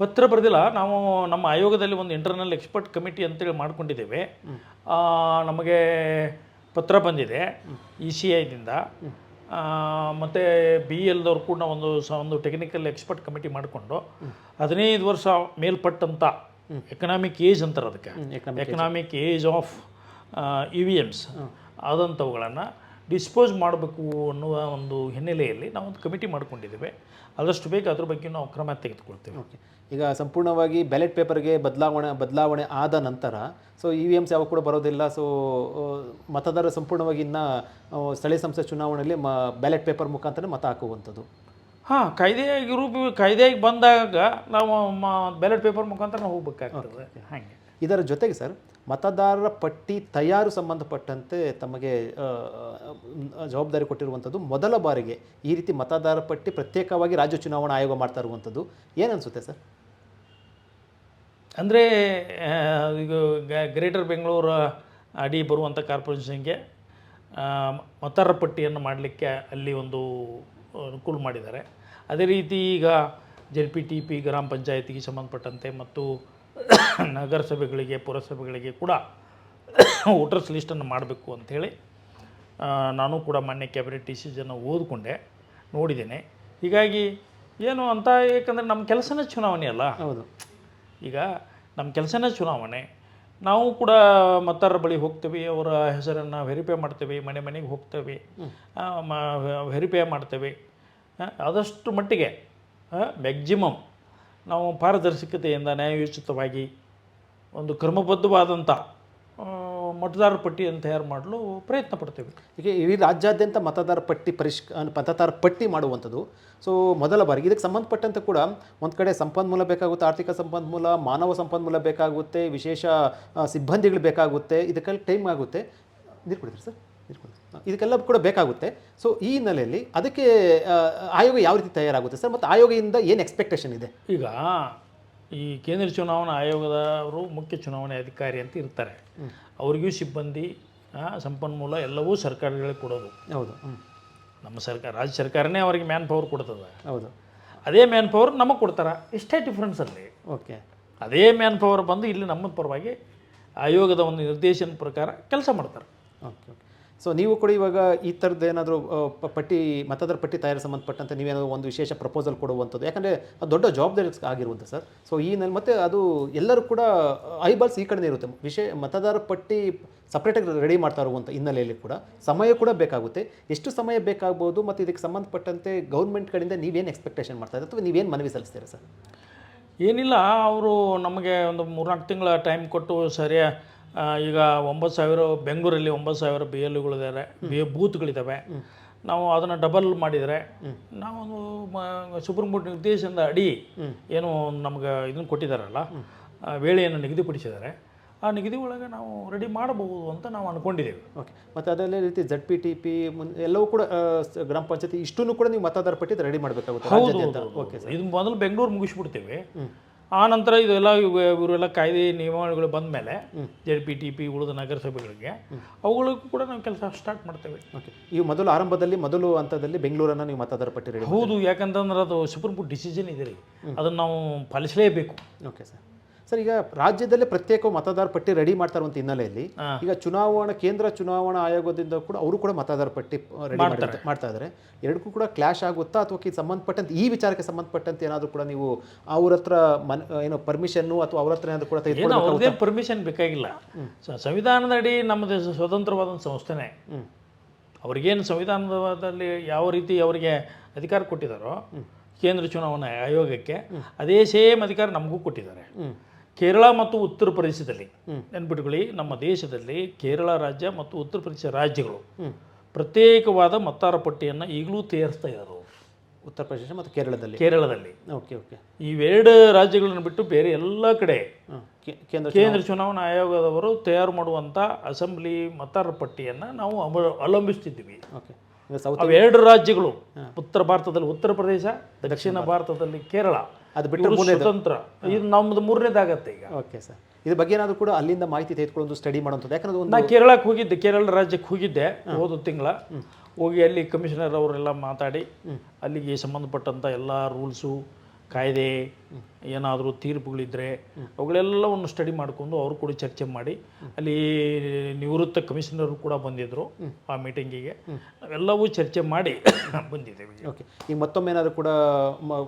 ಪತ್ರ ಬರೆದಿಲ್ಲ. ನಾವು ನಮ್ಮ ಆಯೋಗದಲ್ಲಿ ಒಂದು ಇಂಟರ್ನಲ್ ಎಕ್ಸ್ಪರ್ಟ್ ಕಮಿಟಿ ಅಂತೇಳಿ ಮಾಡ್ಕೊಂಡಿದ್ದೇವೆ. ನಮಗೆ ಪತ್ರ ಬಂದಿದೆ ಇ ಸಿ ಐದಿಂದ ಮತ್ತು ಬಿ ಎಲ್ದವ್ರು ಕೂಡ ಒಂದು ಸ ಒಂದು ಟೆಕ್ನಿಕಲ್ ಎಕ್ಸ್ಪರ್ಟ್ ಕಮಿಟಿ ಮಾಡಿಕೊಂಡು ಹದಿನೈದು ವರ್ಷ ಮೇಲ್ಪಟ್ಟಂಥ ಎಕನಾಮಿಕ್ ಏಜ್ ಅಂತಾರೆ ಅದಕ್ಕೆ. Economic age of E V Ms ಆದಂಥವುಗಳನ್ನು dispose ಮಾಡಬೇಕು ಅನ್ನುವ ಒಂದು ಹಿನ್ನೆಲೆಯಲ್ಲಿ ನಾವು ಒಂದು ಕಮಿಟಿ ಮಾಡ್ಕೊಂಡಿದ್ದೇವೆ. ಆದಷ್ಟು ಬೇಗ ಅದ್ರ ಬಗ್ಗೆ ನಾವು ಕ್ರಮ ತೆಗೆದುಕೊಳ್ತೇವೆ. ಓಕೆ. ಈಗ ಸಂಪೂರ್ಣವಾಗಿ ಬ್ಯಾಲೆಟ್ ಪೇಪರ್ಗೆ ಬದಲಾವಣೆ ಬದಲಾವಣೆ ಆದ ನಂತರ ಸೊ ಇ ವಿ ಎಮ್ಸ್ ಯಾವ ಕೂಡ ಬರೋದಿಲ್ಲ ಸೊ ಮತದಾರ ಸಂಪೂರ್ಣವಾಗಿ ಇನ್ನು ಸ್ಥಳೀಯ ಸಂಸ್ಥೆ ಚುನಾವಣೆಯಲ್ಲಿ ಮ ಬ್ಯಾಲೆಟ್ ಪೇಪರ್ ಮುಖಾಂತರ ಮತ ಹಾಕುವಂಥದ್ದು. ಹಾಂ ಕಾಯ್ದೆಯಾಗಿ ರೂಪ ಕಾಯ್ದೆಯಾಗಿ ಬಂದಾಗ ನಾವು ಬ್ಯಾಲೆಟ್ ಪೇಪರ್ ಮುಖಾಂತರ ನಾವು ಹೋಗ್ಬೇಕಾಗ್ತದೆ ಹಾಗೆ. ಇದರ ಜೊತೆಗೆ ಸರ್ ಮತದಾರರ ಪಟ್ಟಿ ತಯಾರು ಸಂಬಂಧಪಟ್ಟಂತೆ ತಮಗೆ ಜವಾಬ್ದಾರಿ ಕೊಟ್ಟಿರುವಂಥದ್ದು ಮೊದಲ ಬಾರಿಗೆ ಈ ರೀತಿ ಮತದಾರರ ಪಟ್ಟಿ ಪ್ರತ್ಯೇಕವಾಗಿ ರಾಜ್ಯ ಚುನಾವಣಾ ಆಯೋಗ ಮಾಡ್ತಾ ಇರುವಂಥದ್ದು. ಏನನ್ಸುತ್ತೆ ಸರ್? ಅಂದರೆ ಈಗ ಗ್ರೇಟರ್ ಬೆಂಗಳೂರು ಅಡಿ ಬರುವಂಥ ಕಾರ್ಪೊರೇಷನ್ಗೆ ಮತದಾರರ ಪಟ್ಟಿಯನ್ನು ಮಾಡಲಿಕ್ಕೆ ಅಲ್ಲಿ ಒಂದು ಅನುಕೂಲ ಮಾಡಿದ್ದಾರೆ. ಅದೇ ರೀತಿ ಈಗ ಜೆಡ್ ಪಿ ಟಿ ಪಿ, ಗ್ರಾಮ ಪಂಚಾಯತಿಗೆ ಸಂಬಂಧಪಟ್ಟಂತೆ ಮತ್ತು ನಗರಸಭೆಗಳಿಗೆ ಪುರಸಭೆಗಳಿಗೆ ಕೂಡ ವೋಟರ್ಸ್ ಲಿಸ್ಟನ್ನು ಮಾಡಬೇಕು ಅಂಥೇಳಿ ನಾನು ಕೂಡ ಮಾನ್ಯ ಕ್ಯಾಬಿನೆಟ್ ಡಿಸಿಷನ್ನು ಓದಿಕೊಂಡೆ ನೋಡಿದ್ದೇನೆ. ಹೀಗಾಗಿ ಏನು ಅಂತ ಏಕೆಂದರೆ ನಮ್ಮ ಕೆಲಸನೇ ಚುನಾವಣೆ ಅಲ್ಲ. ಹೌದು. ಈಗ ನಮ್ಮ ಕೆಲಸನೇ ಚುನಾವಣೆ. ನಾವು ಕೂಡ ಮತದಾರರ ಬಳಿ ಹೋಗ್ತೇವೆ ಅವರ ಹೆಸರನ್ನು ವೆರಿಫೈ ಮಾಡ್ತೇವೆ ಮನೆ ಮನೆಗೆ ಹೋಗ್ತೇವೆ ವೆರಿಫೈ ಮಾಡ್ತೇವೆ. ಆದಷ್ಟು ಮಟ್ಟಿಗೆ ಮ್ಯಾಕ್ಸಿಮಮ್ ನಾವು ಪಾರದರ್ಶಕತೆಯಿಂದ ನ್ಯಾಯೋಚಿತವಾಗಿ ಒಂದು ಕ್ರಮಬದ್ಧವಾದಂಥ ಮತದಾರ ಪಟ್ಟಿಯನ್ನು ತಯಾರು ಮಾಡಲು ಪ್ರಯತ್ನ ಪಡ್ತೇವೆ. ಈಗ ಇಡೀ ರಾಜ್ಯಾದ್ಯಂತ ಮತದಾರ ಪಟ್ಟಿ ಪರಿಷ್ ಮತದಾರ ಪಟ್ಟಿ ಮಾಡುವಂಥದ್ದು. ಸೊ ಮೊದಲ ಬಾರಿಗೆ ಇದಕ್ಕೆ ಸಂಬಂಧಪಟ್ಟಂತೆ ಕೂಡ ಒಂದು ಕಡೆ ಸಂಪನ್ಮೂಲ ಬೇಕಾಗುತ್ತೆ, ಆರ್ಥಿಕ ಸಂಪನ್ಮೂಲ, ಮಾನವ ಸಂಪನ್ಮೂಲ ಬೇಕಾಗುತ್ತೆ, ವಿಶೇಷ ಸಿಬ್ಬಂದಿಗಳು ಬೇಕಾಗುತ್ತೆ, ಇದಕ್ಕೆಲ್ಲ ಟೈಮ್ ಆಗುತ್ತೆ. ನೀರು ಕುಡಿದ್ರಿ ಸರ್? ಇದಕ್ಕೆಲ್ಲ ಕೂಡ ಬೇಕಾಗುತ್ತೆ. ಸೊ ಈ ಹಿನ್ನೆಲೆಯಲ್ಲಿ ಅದಕ್ಕೆ ಆಯೋಗ ಯಾವ ರೀತಿ ತಯಾರಾಗುತ್ತೆ ಸರ್? ಮತ್ತು ಆಯೋಗದಿಂದ ಏನು ಎಕ್ಸ್ಪೆಕ್ಟೇಷನ್ ಇದೆ? ಈಗ ಈ ಕೇಂದ್ರ ಚುನಾವಣಾ ಆಯೋಗದವರು ಮುಖ್ಯ ಚುನಾವಣೆ ಅಧಿಕಾರಿ ಅಂತ ಇರ್ತಾರೆ. ಅವರಿಗೂ ಸಿಬ್ಬಂದಿ ಸಂಪನ್ಮೂಲ ಎಲ್ಲವೂ ಸರ್ಕಾರಗಳಿಗೆ ಕೊಡೋದು. ಹೌದು. ನಮ್ಮ ಸರ್ಕಾರ ರಾಜ್ಯ ಸರ್ಕಾರನೇ ಅವರಿಗೆ ಮ್ಯಾನ್ ಪವರ್ ಕೊಡ್ತದೆ. ಹೌದು. ಅದೇ ಮ್ಯಾನ್ ಪವರ್ ನಮಗೆ ಕೊಡ್ತಾರೆ. ಇಷ್ಟೇ ಡಿಫ್ರೆನ್ಸ್ ಅಲ್ಲಿ. ಓಕೆ. ಅದೇ ಮ್ಯಾನ್ ಪವರ್ ಬಂದು ಇಲ್ಲಿ ನಮ್ಮ ಪರವಾಗಿ ಆಯೋಗದ ಒಂದು ನಿರ್ದೇಶನ ಪ್ರಕಾರ ಕೆಲಸ ಮಾಡ್ತಾರೆ. Okay okay. ಸೊ ನೀವು ಕೂಡ ಇವಾಗ ಈ ಥರದ್ದು ಏನಾದರೂ ಪಟ್ಟಿ, ಮತದಾರ ಪಟ್ಟಿ ತಯಾರಿ ಸಂಬಂಧಪಟ್ಟಂತೆ ನೀವೇನಾದರೂ ಒಂದು ವಿಶೇಷ ಪ್ರಪೋಸಲ್ ಕೊಡುವಂಥದ್ದು. ಯಾಕಂದರೆ ಅದು ದೊಡ್ಡ ಜವಾಬ್ದಾರಿ ಆಗಿರುವಂಥ ಸರ್. ಸೊ ಈ ನಲ್ಲಿ ಮತ್ತು ಅದು ಎಲ್ಲರೂ ಕೂಡ ಐಬಾಲ್ಸ್ ಈ ಕಡೆನೇ ಇರುತ್ತೆ. ವಿಷಯ ಮತದಾರ ಪಟ್ಟಿ ಸಪ್ರೇಟಾಗಿ ರೆಡಿ ಮಾಡ್ತಾ ಇರುವಂಥ ಹಿನ್ನೆಲೆಯಲ್ಲಿ ಕೂಡ ಸಮಯ ಕೂಡ ಬೇಕಾಗುತ್ತೆ. ಎಷ್ಟು ಸಮಯ ಬೇಕಾಗ್ಬೋದು ಮತ್ತು ಇದಕ್ಕೆ ಸಂಬಂಧಪಟ್ಟಂತೆ ಗೌರ್ಮೆಂಟ್ ಕಡೆಯಿಂದ ನೀವೇನು ಎಕ್ಸ್ಪೆಕ್ಟೇಷನ್ ಮಾಡ್ತಾ ಇದ್ದೀರಾ ಅಥವಾ ನೀವೇನು ಮನವಿ ಸಲ್ಲಿಸ್ತೀರಾ ಸರ್? ಏನಿಲ್ಲ, ಅವರು ನಮಗೆ ಒಂದು ಮೂರ್ನಾಲ್ಕು ತಿಂಗಳ ಟೈಮ್ ಕೊಟ್ಟು ಸರಿಯ ಈಗ ಒಂಬತ್ತು ಸಾವಿರ ಬೆಂಗಳೂರಲ್ಲಿ ಒಂಬತ್ತು ಸಾವಿರ ಬಿ ಎಲ್ಗಳಿದ್ದಾರೆ ಬಿ ಬೂತ್ಗಳಿದ್ದಾವೆ ನಾವು ಅದನ್ನು ಡಬಲ್ ಮಾಡಿದರೆ ನಾವೊಂದು ಮ- ಸುಪ್ರೀಂ ಕೋರ್ಟ್ ನಿರ್ದೇಶನದ ಅಡಿ ಏನು ನಮ್ಗೆ ಇದನ್ನು ಕೊಟ್ಟಿದ್ದಾರಲ್ಲ ವೇಳೆಯನ್ನು ನಿಗದಿಪಡಿಸಿದ್ದಾರೆ. ಆ ನಿಗದಿ ಒಳಗೆ ನಾವು ರೆಡಿ ಮಾಡಬಹುದು ಅಂತ ನಾವು ಅಂದ್ಕೊಂಡಿದ್ದೇವೆ ಓಕೆ ಮತ್ತು ಅದಲ್ಲೇ ರೀತಿ ಝಡ್ ಪಿ ಟಿ ಪಿ ಎಲ್ಲವೂ ಕೂಡ ಗ್ರಾಮ ಪಂಚಾಯತಿ ಇಷ್ಟನ್ನು ಕೂಡ ನೀವು ಮತದಾರ ಪಟ್ಟಿ ರೆಡಿ ಮಾಡಬೇಕಾಗುತ್ತೆ ಓಕೆ ಸರ್. ಇದು ಮೊದಲು ಬೆಂಗಳೂರು ಮುಗಿಸ್ಬಿಡ್ತೀವಿ. ಆ ನಂತರ ಇದೆಲ್ಲ ಇವ- ಇವರೆಲ್ಲ ಕಾಯ್ದೆ ನಿಯಮಾವಳಿಗಳು ಬಂದ ಮೇಲೆ ಜೆಡ್ ಪಿ ಟಿ ಪಿ ಉಳಿದ ನಗರಸಭೆಗಳಿಗೆ ಅವುಗಳಿಗೂ ಕೂಡ ನಾವು ಕೆಲಸ ಸ್ಟಾರ್ಟ್ ಮಾಡ್ತೇವೆ. ಓಕೆ. ಈ ಮೊದಲು ಆರಂಭದಲ್ಲಿ ಮೊದಲು ಹಂತದಲ್ಲಿ ಬೆಂಗಳೂರನ್ನು ನೀವು ಮತದಾರ ಪಟ್ಟಿ ಹೌದು ಯಾಕಂತಂದ್ರೆ ಅದು ಸುಪ್ರೀಂ ಕೋರ್ಟ್ ಡಿಸಿಷನ್ ಇದೆ ರೀ. ಅದನ್ನು ನಾವು ಪಾಲಿಸಲೇಬೇಕು. Okay sir. ಸರ್ ಈಗ ರಾಜ್ಯದಲ್ಲೇ ಪ್ರತ್ಯೇಕ ಮತದಾರ ಪಟ್ಟಿ ರೆಡಿ ಮಾಡ್ತಾ ಅಂತ ಹಿನ್ನೆಲೆಯಲ್ಲಿ ಈಗ ಚುನಾವಣಾ ಕೇಂದ್ರ ಚುನಾವಣಾ ಆಯೋಗದಿಂದ ಕೂಡ ಅವರು ಕೂಡ ಮತದಾರ ಪಟ್ಟಿ ರೆಡಿ ಮಾಡ್ತಾ ಇದ್ದಾರೆ ಎರಡಕ್ಕೂ ಕೂಡ ಕ್ಲಾಶ್ ಆಗುತ್ತಾ ಅಥವಾ ಸಂಬಂಧಪಟ್ಟಂತೆ ಈ ವಿಚಾರಕ್ಕೆ ಸಂಬಂಧಪಟ್ಟಂತೆ ಏನಾದರೂ ಕೂಡ ನೀವು ಅವ್ರ ಹತ್ರ ಮನ್ ಏನು ಪರ್ಮಿಷನ್ನು ಅಥವಾ ಅವ್ರ ಹತ್ರ ಏನಾದರೂ ಕೂಡ ತೆಗೆದುಕೊಂಡು ಪರ್ಮಿಷನ್ ಬೇಕಾಗಿಲ್ಲ. ಸಂವಿಧಾನದಡಿ ಸಂವಿಧಾನದ ಅಡಿ ನಮ್ಮ ದೇಶ ಸ್ವತಂತ್ರವಾದ ಸಂಸ್ಥೆನೇ. ಹ್ಞೂ ಅವ್ರಿಗೇನು ಸಂವಿಧಾನದಲ್ಲಿ ಯಾವ ರೀತಿ ಅವರಿಗೆ ಅಧಿಕಾರ ಕೊಟ್ಟಿದ್ದಾರೋ ಕೇಂದ್ರ ಚುನಾವಣಾ ಆಯೋಗಕ್ಕೆ ಅದೇ ಸೇಮ್ ಅಧಿಕಾರ ನಮಗೂ ಕೊಟ್ಟಿದ್ದಾರೆ. ಕೇರಳ ಮತ್ತು ಉತ್ತರ ಪ್ರದೇಶದಲ್ಲಿ ನೆನ್ಪಿಟ್ಕೊಳ್ಳಿ ನಮ್ಮ ದೇಶದಲ್ಲಿ ಕೇರಳ ರಾಜ್ಯ ಮತ್ತು ಉತ್ತರ ಪ್ರದೇಶ ರಾಜ್ಯಗಳು ಪ್ರತ್ಯೇಕವಾದ ಮತದಾರ ಪಟ್ಟಿಯನ್ನು ಈಗಲೂ ತಯಾರಿಸ್ತಾ ಇದ್ದಾರೆ ಉತ್ತರ ಪ್ರದೇಶ ಮತ್ತು ಕೇರಳದಲ್ಲಿ. ಕೇರಳದಲ್ಲಿ. Okay okay. ಇವೆರಡು ರಾಜ್ಯಗಳನ್ನು ಬಿಟ್ಟು ಬೇರೆ ಎಲ್ಲ ಕಡೆ ಕೇಂದ್ರ ಕೇಂದ್ರ ಚುನಾವಣಾ. ಆಯೋಗದವರು ತಯಾರು ಮಾಡುವಂಥ ಅಸೆಂಬ್ಲಿ ಮತಾರ ಪಟ್ಟಿಯನ್ನು ನಾವು ಅವ- ಅವಲಂಬಿಸ್ತಿದ್ದೀವಿ. ಓಕೆ. ಅವೆರಡು ರಾಜ್ಯಗಳು ಉತ್ತರ ಭಾರತದಲ್ಲಿ ಉತ್ತರ ಪ್ರದೇಶ ದಕ್ಷಿಣ ಭಾರತದಲ್ಲಿ ಕೇರಳ. ಅದು ಬಿಟ್ಟು ಇವ್ರು ಸ್ವತಂತ್ರ. ಇದು ನಮ್ದು ಮೂರನೇದಾಗತ್ತೆ ಈಗ. Okay sir. ಇದ್ರ ಬಗ್ಗೆ ಏನಾದರೂ ಕೂಡ ಅಲ್ಲಿಂದ ಮಾಹಿತಿ ತೆಗೆದುಕೊಂಡು ಸ್ಟಡಿ ಮಾಡುವಂಥದ್ದು ಯಾಕಂದ್ರೆ ಒಂದು ನಾ ಕೇರಳಕ್ಕೆ ಹೋಗಿದ್ದೆ ಕೇರಳ ರಾಜ್ಯಕ್ಕೆ ಹೋಗಿದ್ದೆ ಹೋದ ತಿಂಗಳ. ಹೋಗಿ ಅಲ್ಲಿ ಕಮಿಷನರ್ ಅವರೆಲ್ಲ ಮಾತಾಡಿ ಅಲ್ಲಿಗೆ ಸಂಬಂಧಪಟ್ಟಂಥ ಎಲ್ಲ ರೂಲ್ಸು ಕಾಯ್ದೆ ಏನಾದರೂ ತೀರ್ಪುಗಳಿದ್ದರೆ ಅವುಗಳೆಲ್ಲವನ್ನು ಸ್ಟಡಿ ಮಾಡಿಕೊಂಡು ಅವರು ಕೂಡ ಚರ್ಚೆ ಮಾಡಿ ಅಲ್ಲಿ ನಿವೃತ್ತ ಕಮಿಷನರು ಕೂಡ ಬಂದಿದ್ದರು ಆ ಮೀಟಿಂಗಿಗೆ ನಾವೆಲ್ಲವೂ ಚರ್ಚೆ ಮಾಡಿ ಬಂದಿದ್ದೇವೆ ಓಕೆ ಈಗ ಮತ್ತೊಮ್ಮೆ ಏನಾದರೂ ಕೂಡ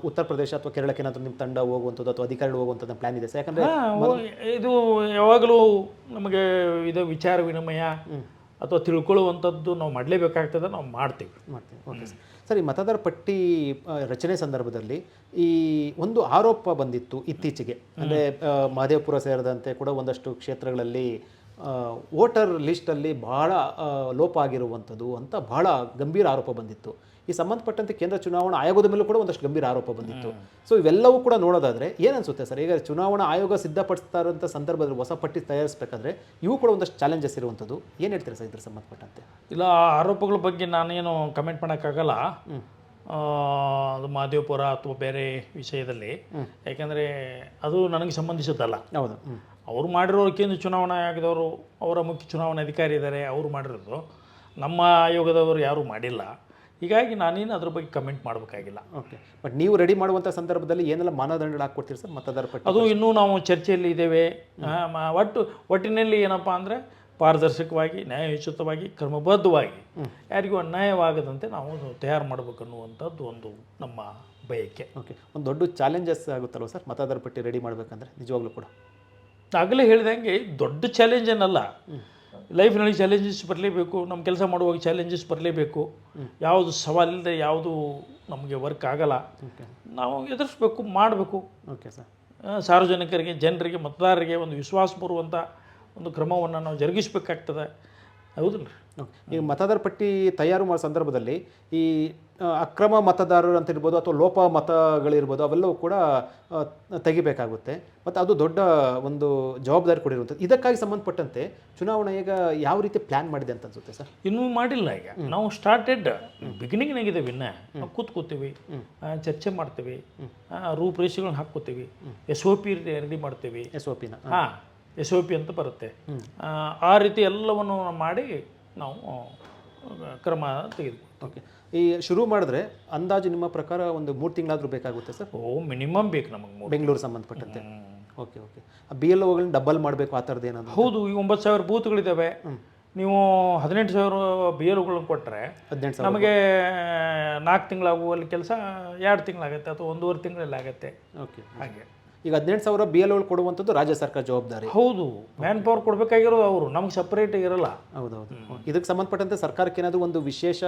ಉತ್ತರ ಪ್ರದೇಶ ಅಥವಾ ಕೇರಳಕ್ಕೆ ಏನಾದರೂ ನಿಮ್ಮ ತಂಡ ಹೋಗುವಂಥದ್ದು ಅಥವಾ ಅಧಿಕಾರಿಗಳು ಹೋಗುವಂಥದ್ದು ಪ್ಲ್ಯಾನ್ ಇದೆ ಸರ್? ಯಾಕಂದರೆ ಇದು ಯಾವಾಗಲೂ ನಮಗೆ ಇದು ವಿಚಾರ ವಿನಿಮಯ ಅಥವಾ ತಿಳ್ಕೊಳ್ಳುವಂಥದ್ದು ನಾವು ಮಾಡಲೇಬೇಕಾಗ್ತದೆ ನಾವು ಮಾಡ್ತೀವಿ. ಮಾಡ್ತೀವಿ. Okay sir. ಸರ್ ಈ ಮತದಾರ ಪಟ್ಟಿ ರಚನೆ ಸಂದರ್ಭದಲ್ಲಿ ಈ ಒಂದು ಆರೋಪ ಬಂದಿತ್ತು ಇತ್ತೀಚೆಗೆ. ಅಂದರೆ ಮಹದೇವಪುರ ಸೇರಿದಂತೆ ಕೂಡ ಒಂದಷ್ಟು ಕ್ಷೇತ್ರಗಳಲ್ಲಿ ವೋಟರ್ ಲಿಸ್ಟಲ್ಲಿ ಬಹಳ ಆ, ಲೋಪ ಆಗಿರುವಂಥದ್ದು ಅಂತ ಬಹಳ ಗಂಭೀರ ಆರೋಪ ಬಂದಿತ್ತು. ಈ ಸಂಬಂಧಪಟ್ಟಂತೆ ಕೇಂದ್ರ ಚುನಾವಣಾ ಆಯೋಗದ ಮೇಲೂ ಕೂಡ ಒಂದಷ್ಟು ಗಂಭೀರ ಆರೋಪ ಬಂದಿತ್ತು. ಸೊ ಇವೆಲ್ಲವೂ ಕೂಡ ನೋಡೋದಾದ್ರೆ ಏನನ್ಸುತ್ತೆ ಸರ್? ಈಗ ಚುನಾವಣಾ ಆಯೋಗ ಸಿದ್ಧಪಡಿಸ್ತಾ ಇರೋಂಥ ಸಂದರ್ಭದಲ್ಲಿ ಹೊಸ ಪಟ್ಟಿ ತಯಾರಿಸಬೇಕಾದ್ರೆ ಇವು ಕೂಡ ಒಂದಷ್ಟು ಚಾಲೆಂಜಸ್ ಇರುವಂಥದ್ದು. ಏನು ಹೇಳ್ತೀರಾ ಸರ್ ಇದ್ರ ಸಂಬಂಧಪಟ್ಟಂತೆ? ಇಲ್ಲ ಆ ಆರೋಪಗಳ ಬಗ್ಗೆ ನಾನೇನು ಕಮೆಂಟ್ ಮಾಡೋಕ್ಕಾಗಲ್ಲ. ಅದು ಮಹದೇವಪುರ ಅಥವಾ ಬೇರೆ ವಿಷಯದಲ್ಲಿ. ಯಾಕೆಂದರೆ ಅದು ನನಗೆ ಸಂಬಂಧಿಸಿದ್ದಲ್ಲ. ಹೌದು. ಅವರು ಮಾಡಿರೋರು ಕೇಂದ್ರ ಚುನಾವಣಾ ಆಯೋಗದವರು ಅವರ ಮುಖ್ಯ ಚುನಾವಣಾ ಅಧಿಕಾರಿ ಇದ್ದಾರೆ ಅವರು ಮಾಡಿರೋದು. ನಮ್ಮ ಆಯೋಗದವರು ಯಾರೂ ಮಾಡಿಲ್ಲ. ಹೀಗಾಗಿ ನಾನೇನು ಅದ್ರ ಬಗ್ಗೆ ಕಮೆಂಟ್ ಮಾಡಬೇಕಾಗಿಲ್ಲ. ಓಕೆ ಬಟ್ ನೀವು ರೆಡಿ ಮಾಡುವಂಥ ಸಂದರ್ಭದಲ್ಲಿ ಏನೆಲ್ಲ ಮಾನದಂಡ ಹಾಕ್ಕೊಡ್ತೀರಿ ಸರ್ ಮತದಾರ ಪಟ್ಟಿ ಅದು ಇನ್ನೂ ನಾವು ಚರ್ಚೆಯಲ್ಲಿ ಇದ್ದೇವೆ. ಒಟ್ಟು ಒಟ್ಟಿನಲ್ಲಿ ಏನಪ್ಪ ಅಂದರೆ ಪಾರದರ್ಶಕವಾಗಿ ನ್ಯಾಯಯುತವಾಗಿ ಕ್ರಮಬದ್ಧವಾಗಿ ಯಾರಿಗೂ ಅನ್ಯಾಯವಾಗದಂತೆ ನಾವು ತಯಾರು ಮಾಡಬೇಕನ್ನುವಂಥದ್ದು ಒಂದು ನಮ್ಮ ಬಯಕೆ. ಓಕೆ ಒಂದು ದೊಡ್ಡ ಚಾಲೆಂಜಸ್ ಆಗುತ್ತಲ್ವ ಸರ್ ಮತದಾರ ಪಟ್ಟಿ ರೆಡಿ ಮಾಡಬೇಕಂದ್ರೆ? ನಿಜವಾಗ್ಲೂ ಕೂಡ. ಆಗಲೇ ಹೇಳಿದಂಗೆ ದೊಡ್ಡ ಚಾಲೆಂಜ್ ಏನಲ್ಲ ಲೈಫ್ನಲ್ಲಿ ಚಾಲೆಂಜಸ್ ಬರಲೇಬೇಕು ನಮ್ಮ ಕೆಲಸ ಮಾಡುವಾಗ ಚಾಲೆಂಜಸ್ ಬರಲೇಬೇಕು. ಯಾವುದು ಸವಾಲಿಲ್ಲದೆ ಯಾವುದು ನಮಗೆ ವರ್ಕ್ ಆಗಲ್ಲ. ನಾವು ಎದುರಿಸ್ಬೇಕು ಮಾಡಬೇಕು. ಓಕೆ ಸರ್ ಸಾರ್ವಜನಿಕರಿಗೆ ಜನರಿಗೆ ಮತದಾರರಿಗೆ ಒಂದು ವಿಶ್ವಾಸ ಬರುವಂಥ ಒಂದು ಕ್ರಮವನ್ನು ನಾವು ಜರುಗಿಸಬೇಕಾಗ್ತದೆ. ಹೌದಿಲ್ಲ ಈಗ ಮತದಾರ ಪಟ್ಟಿ ತಯಾರು ಮಾಡೋ ಸಂದರ್ಭದಲ್ಲಿ ಈ ಅಕ್ರಮ ಮತದಾರರು ಅಂತ ಇರ್ಬೋದು ಅಥವಾ ಲೋಪ ಮತಗಳಿರ್ಬೋದು ಅವೆಲ್ಲವೂ ಕೂಡ ತೆಗಿಬೇಕಾಗುತ್ತೆ. ಮತ್ತು ಅದು ದೊಡ್ಡ ಒಂದು ಜವಾಬ್ದಾರಿ ಕೊಡಿರುವಂಥದ್ದು ಇದಕ್ಕಾಗಿ ಸಂಬಂಧಪಟ್ಟಂತೆ ಚುನಾವಣೆ ಈಗ ಯಾವ ರೀತಿ ಪ್ಲ್ಯಾನ್ ಮಾಡಿದೆ ಅಂತ ಅನ್ಸುತ್ತೆ ಸರ್? ಇನ್ನೂ ಮಾಡಿಲ್ಲ ಈಗ. ನಾವು ಸ್ಟಾರ್ಟೆಡ್ ಬಿಗಿನಿಂಗ್ನಾಗಿದೆ ಇನ್ನ. ನಾವು ಕೂತ್ಕೋತೀವಿ ಆ, ಚರ್ಚೆ ಮಾಡ್ತೀವಿ ರೂಪರೇಷೆಗಳನ್ನ ಹಾಕ್ಕೋತೀವಿ. ಎಸ್ ಒ ಪಿ ರೆಡಿ ಮಾಡ್ತೀವಿ. ಎಸ್ ಒ ಪಿನ ಹಾಂ ಎಸ್ ಒ ಪಿ ಅಂತ ಬರುತ್ತೆ. ಆ, ಆ ರೀತಿ ಎಲ್ಲವನ್ನು ಮಾಡಿ ನಾವು ಕ್ರಮ ತೆಗೆದು ಓಕೆ. ಈ ಶುರು ಮಾಡಿದ್ರೆ ಅಂದಾಜು ನಿಮ್ಮ ಪ್ರಕಾರ ಒಂದು ಮೂರು ತಿಂಗಳಾದರೂ ಬೇಕಾಗುತ್ತೆ ಸರ್? ಓ ಮಿನಿಮಮ್ ಬೇಕು ನಮಗೆ ಬೆಂಗಳೂರು ಸಂಬಂಧಪಟ್ಟಂತೆ. Okay okay. ಬಿ ಎಲ್ ಒಗಳನ್ನ ಡಬಲ್ ಮಾಡಬೇಕು ಆ ಥರದ್ದು ಏನಾದರೂ ಹೌದು ಈ ಒಂಬತ್ತು ಸಾವಿರ ಬೂತ್ಗಳಿದ್ದಾವೆ ನೀವು ಹದಿನೆಂಟು ಸಾವಿರ ಬಿ ಎಲ್ಗಳನ್ನು ಕೊಟ್ಟರೆ ಹದಿನೆಂಟು ಸಾವಿರ ನಮಗೆ ನಾಲ್ಕು ತಿಂಗಳಾಗುವಲ್ಲಿ ಕೆಲಸ ಎರಡು ತಿಂಗಳಾಗತ್ತೆ ಅಥವಾ ಒಂದೂವರೆ ತಿಂಗಳಲ್ಲಿ ಆಗುತ್ತೆ. ಓಕೆ ಹಾಗೆ. ಈಗ ಹದಿನೆಂಟು ಸಾವಿರ ಬಿ ಎಲ್ ಕೊಡುವಂಥದ್ದು ರಾಜ್ಯ ಸರ್ಕಾರ ಜವಾಬ್ದಾರಿ. ಹೌದು ಮ್ಯಾನ್ ಪವರ್ ಕೊಡಬೇಕಾಗಿರೋದು ಅವರು ನಮ್ಗೆ ಸಪ್ರೇಟ್ ಇರಲ್ಲ. ಹೌದೌದು. ಇದಕ್ಕೆ ಸಂಬಂಧಪಟ್ಟಂತೆ ಸರ್ಕಾರಕ್ಕೆ ಏನಾದರೂ ಒಂದು ವಿಶೇಷ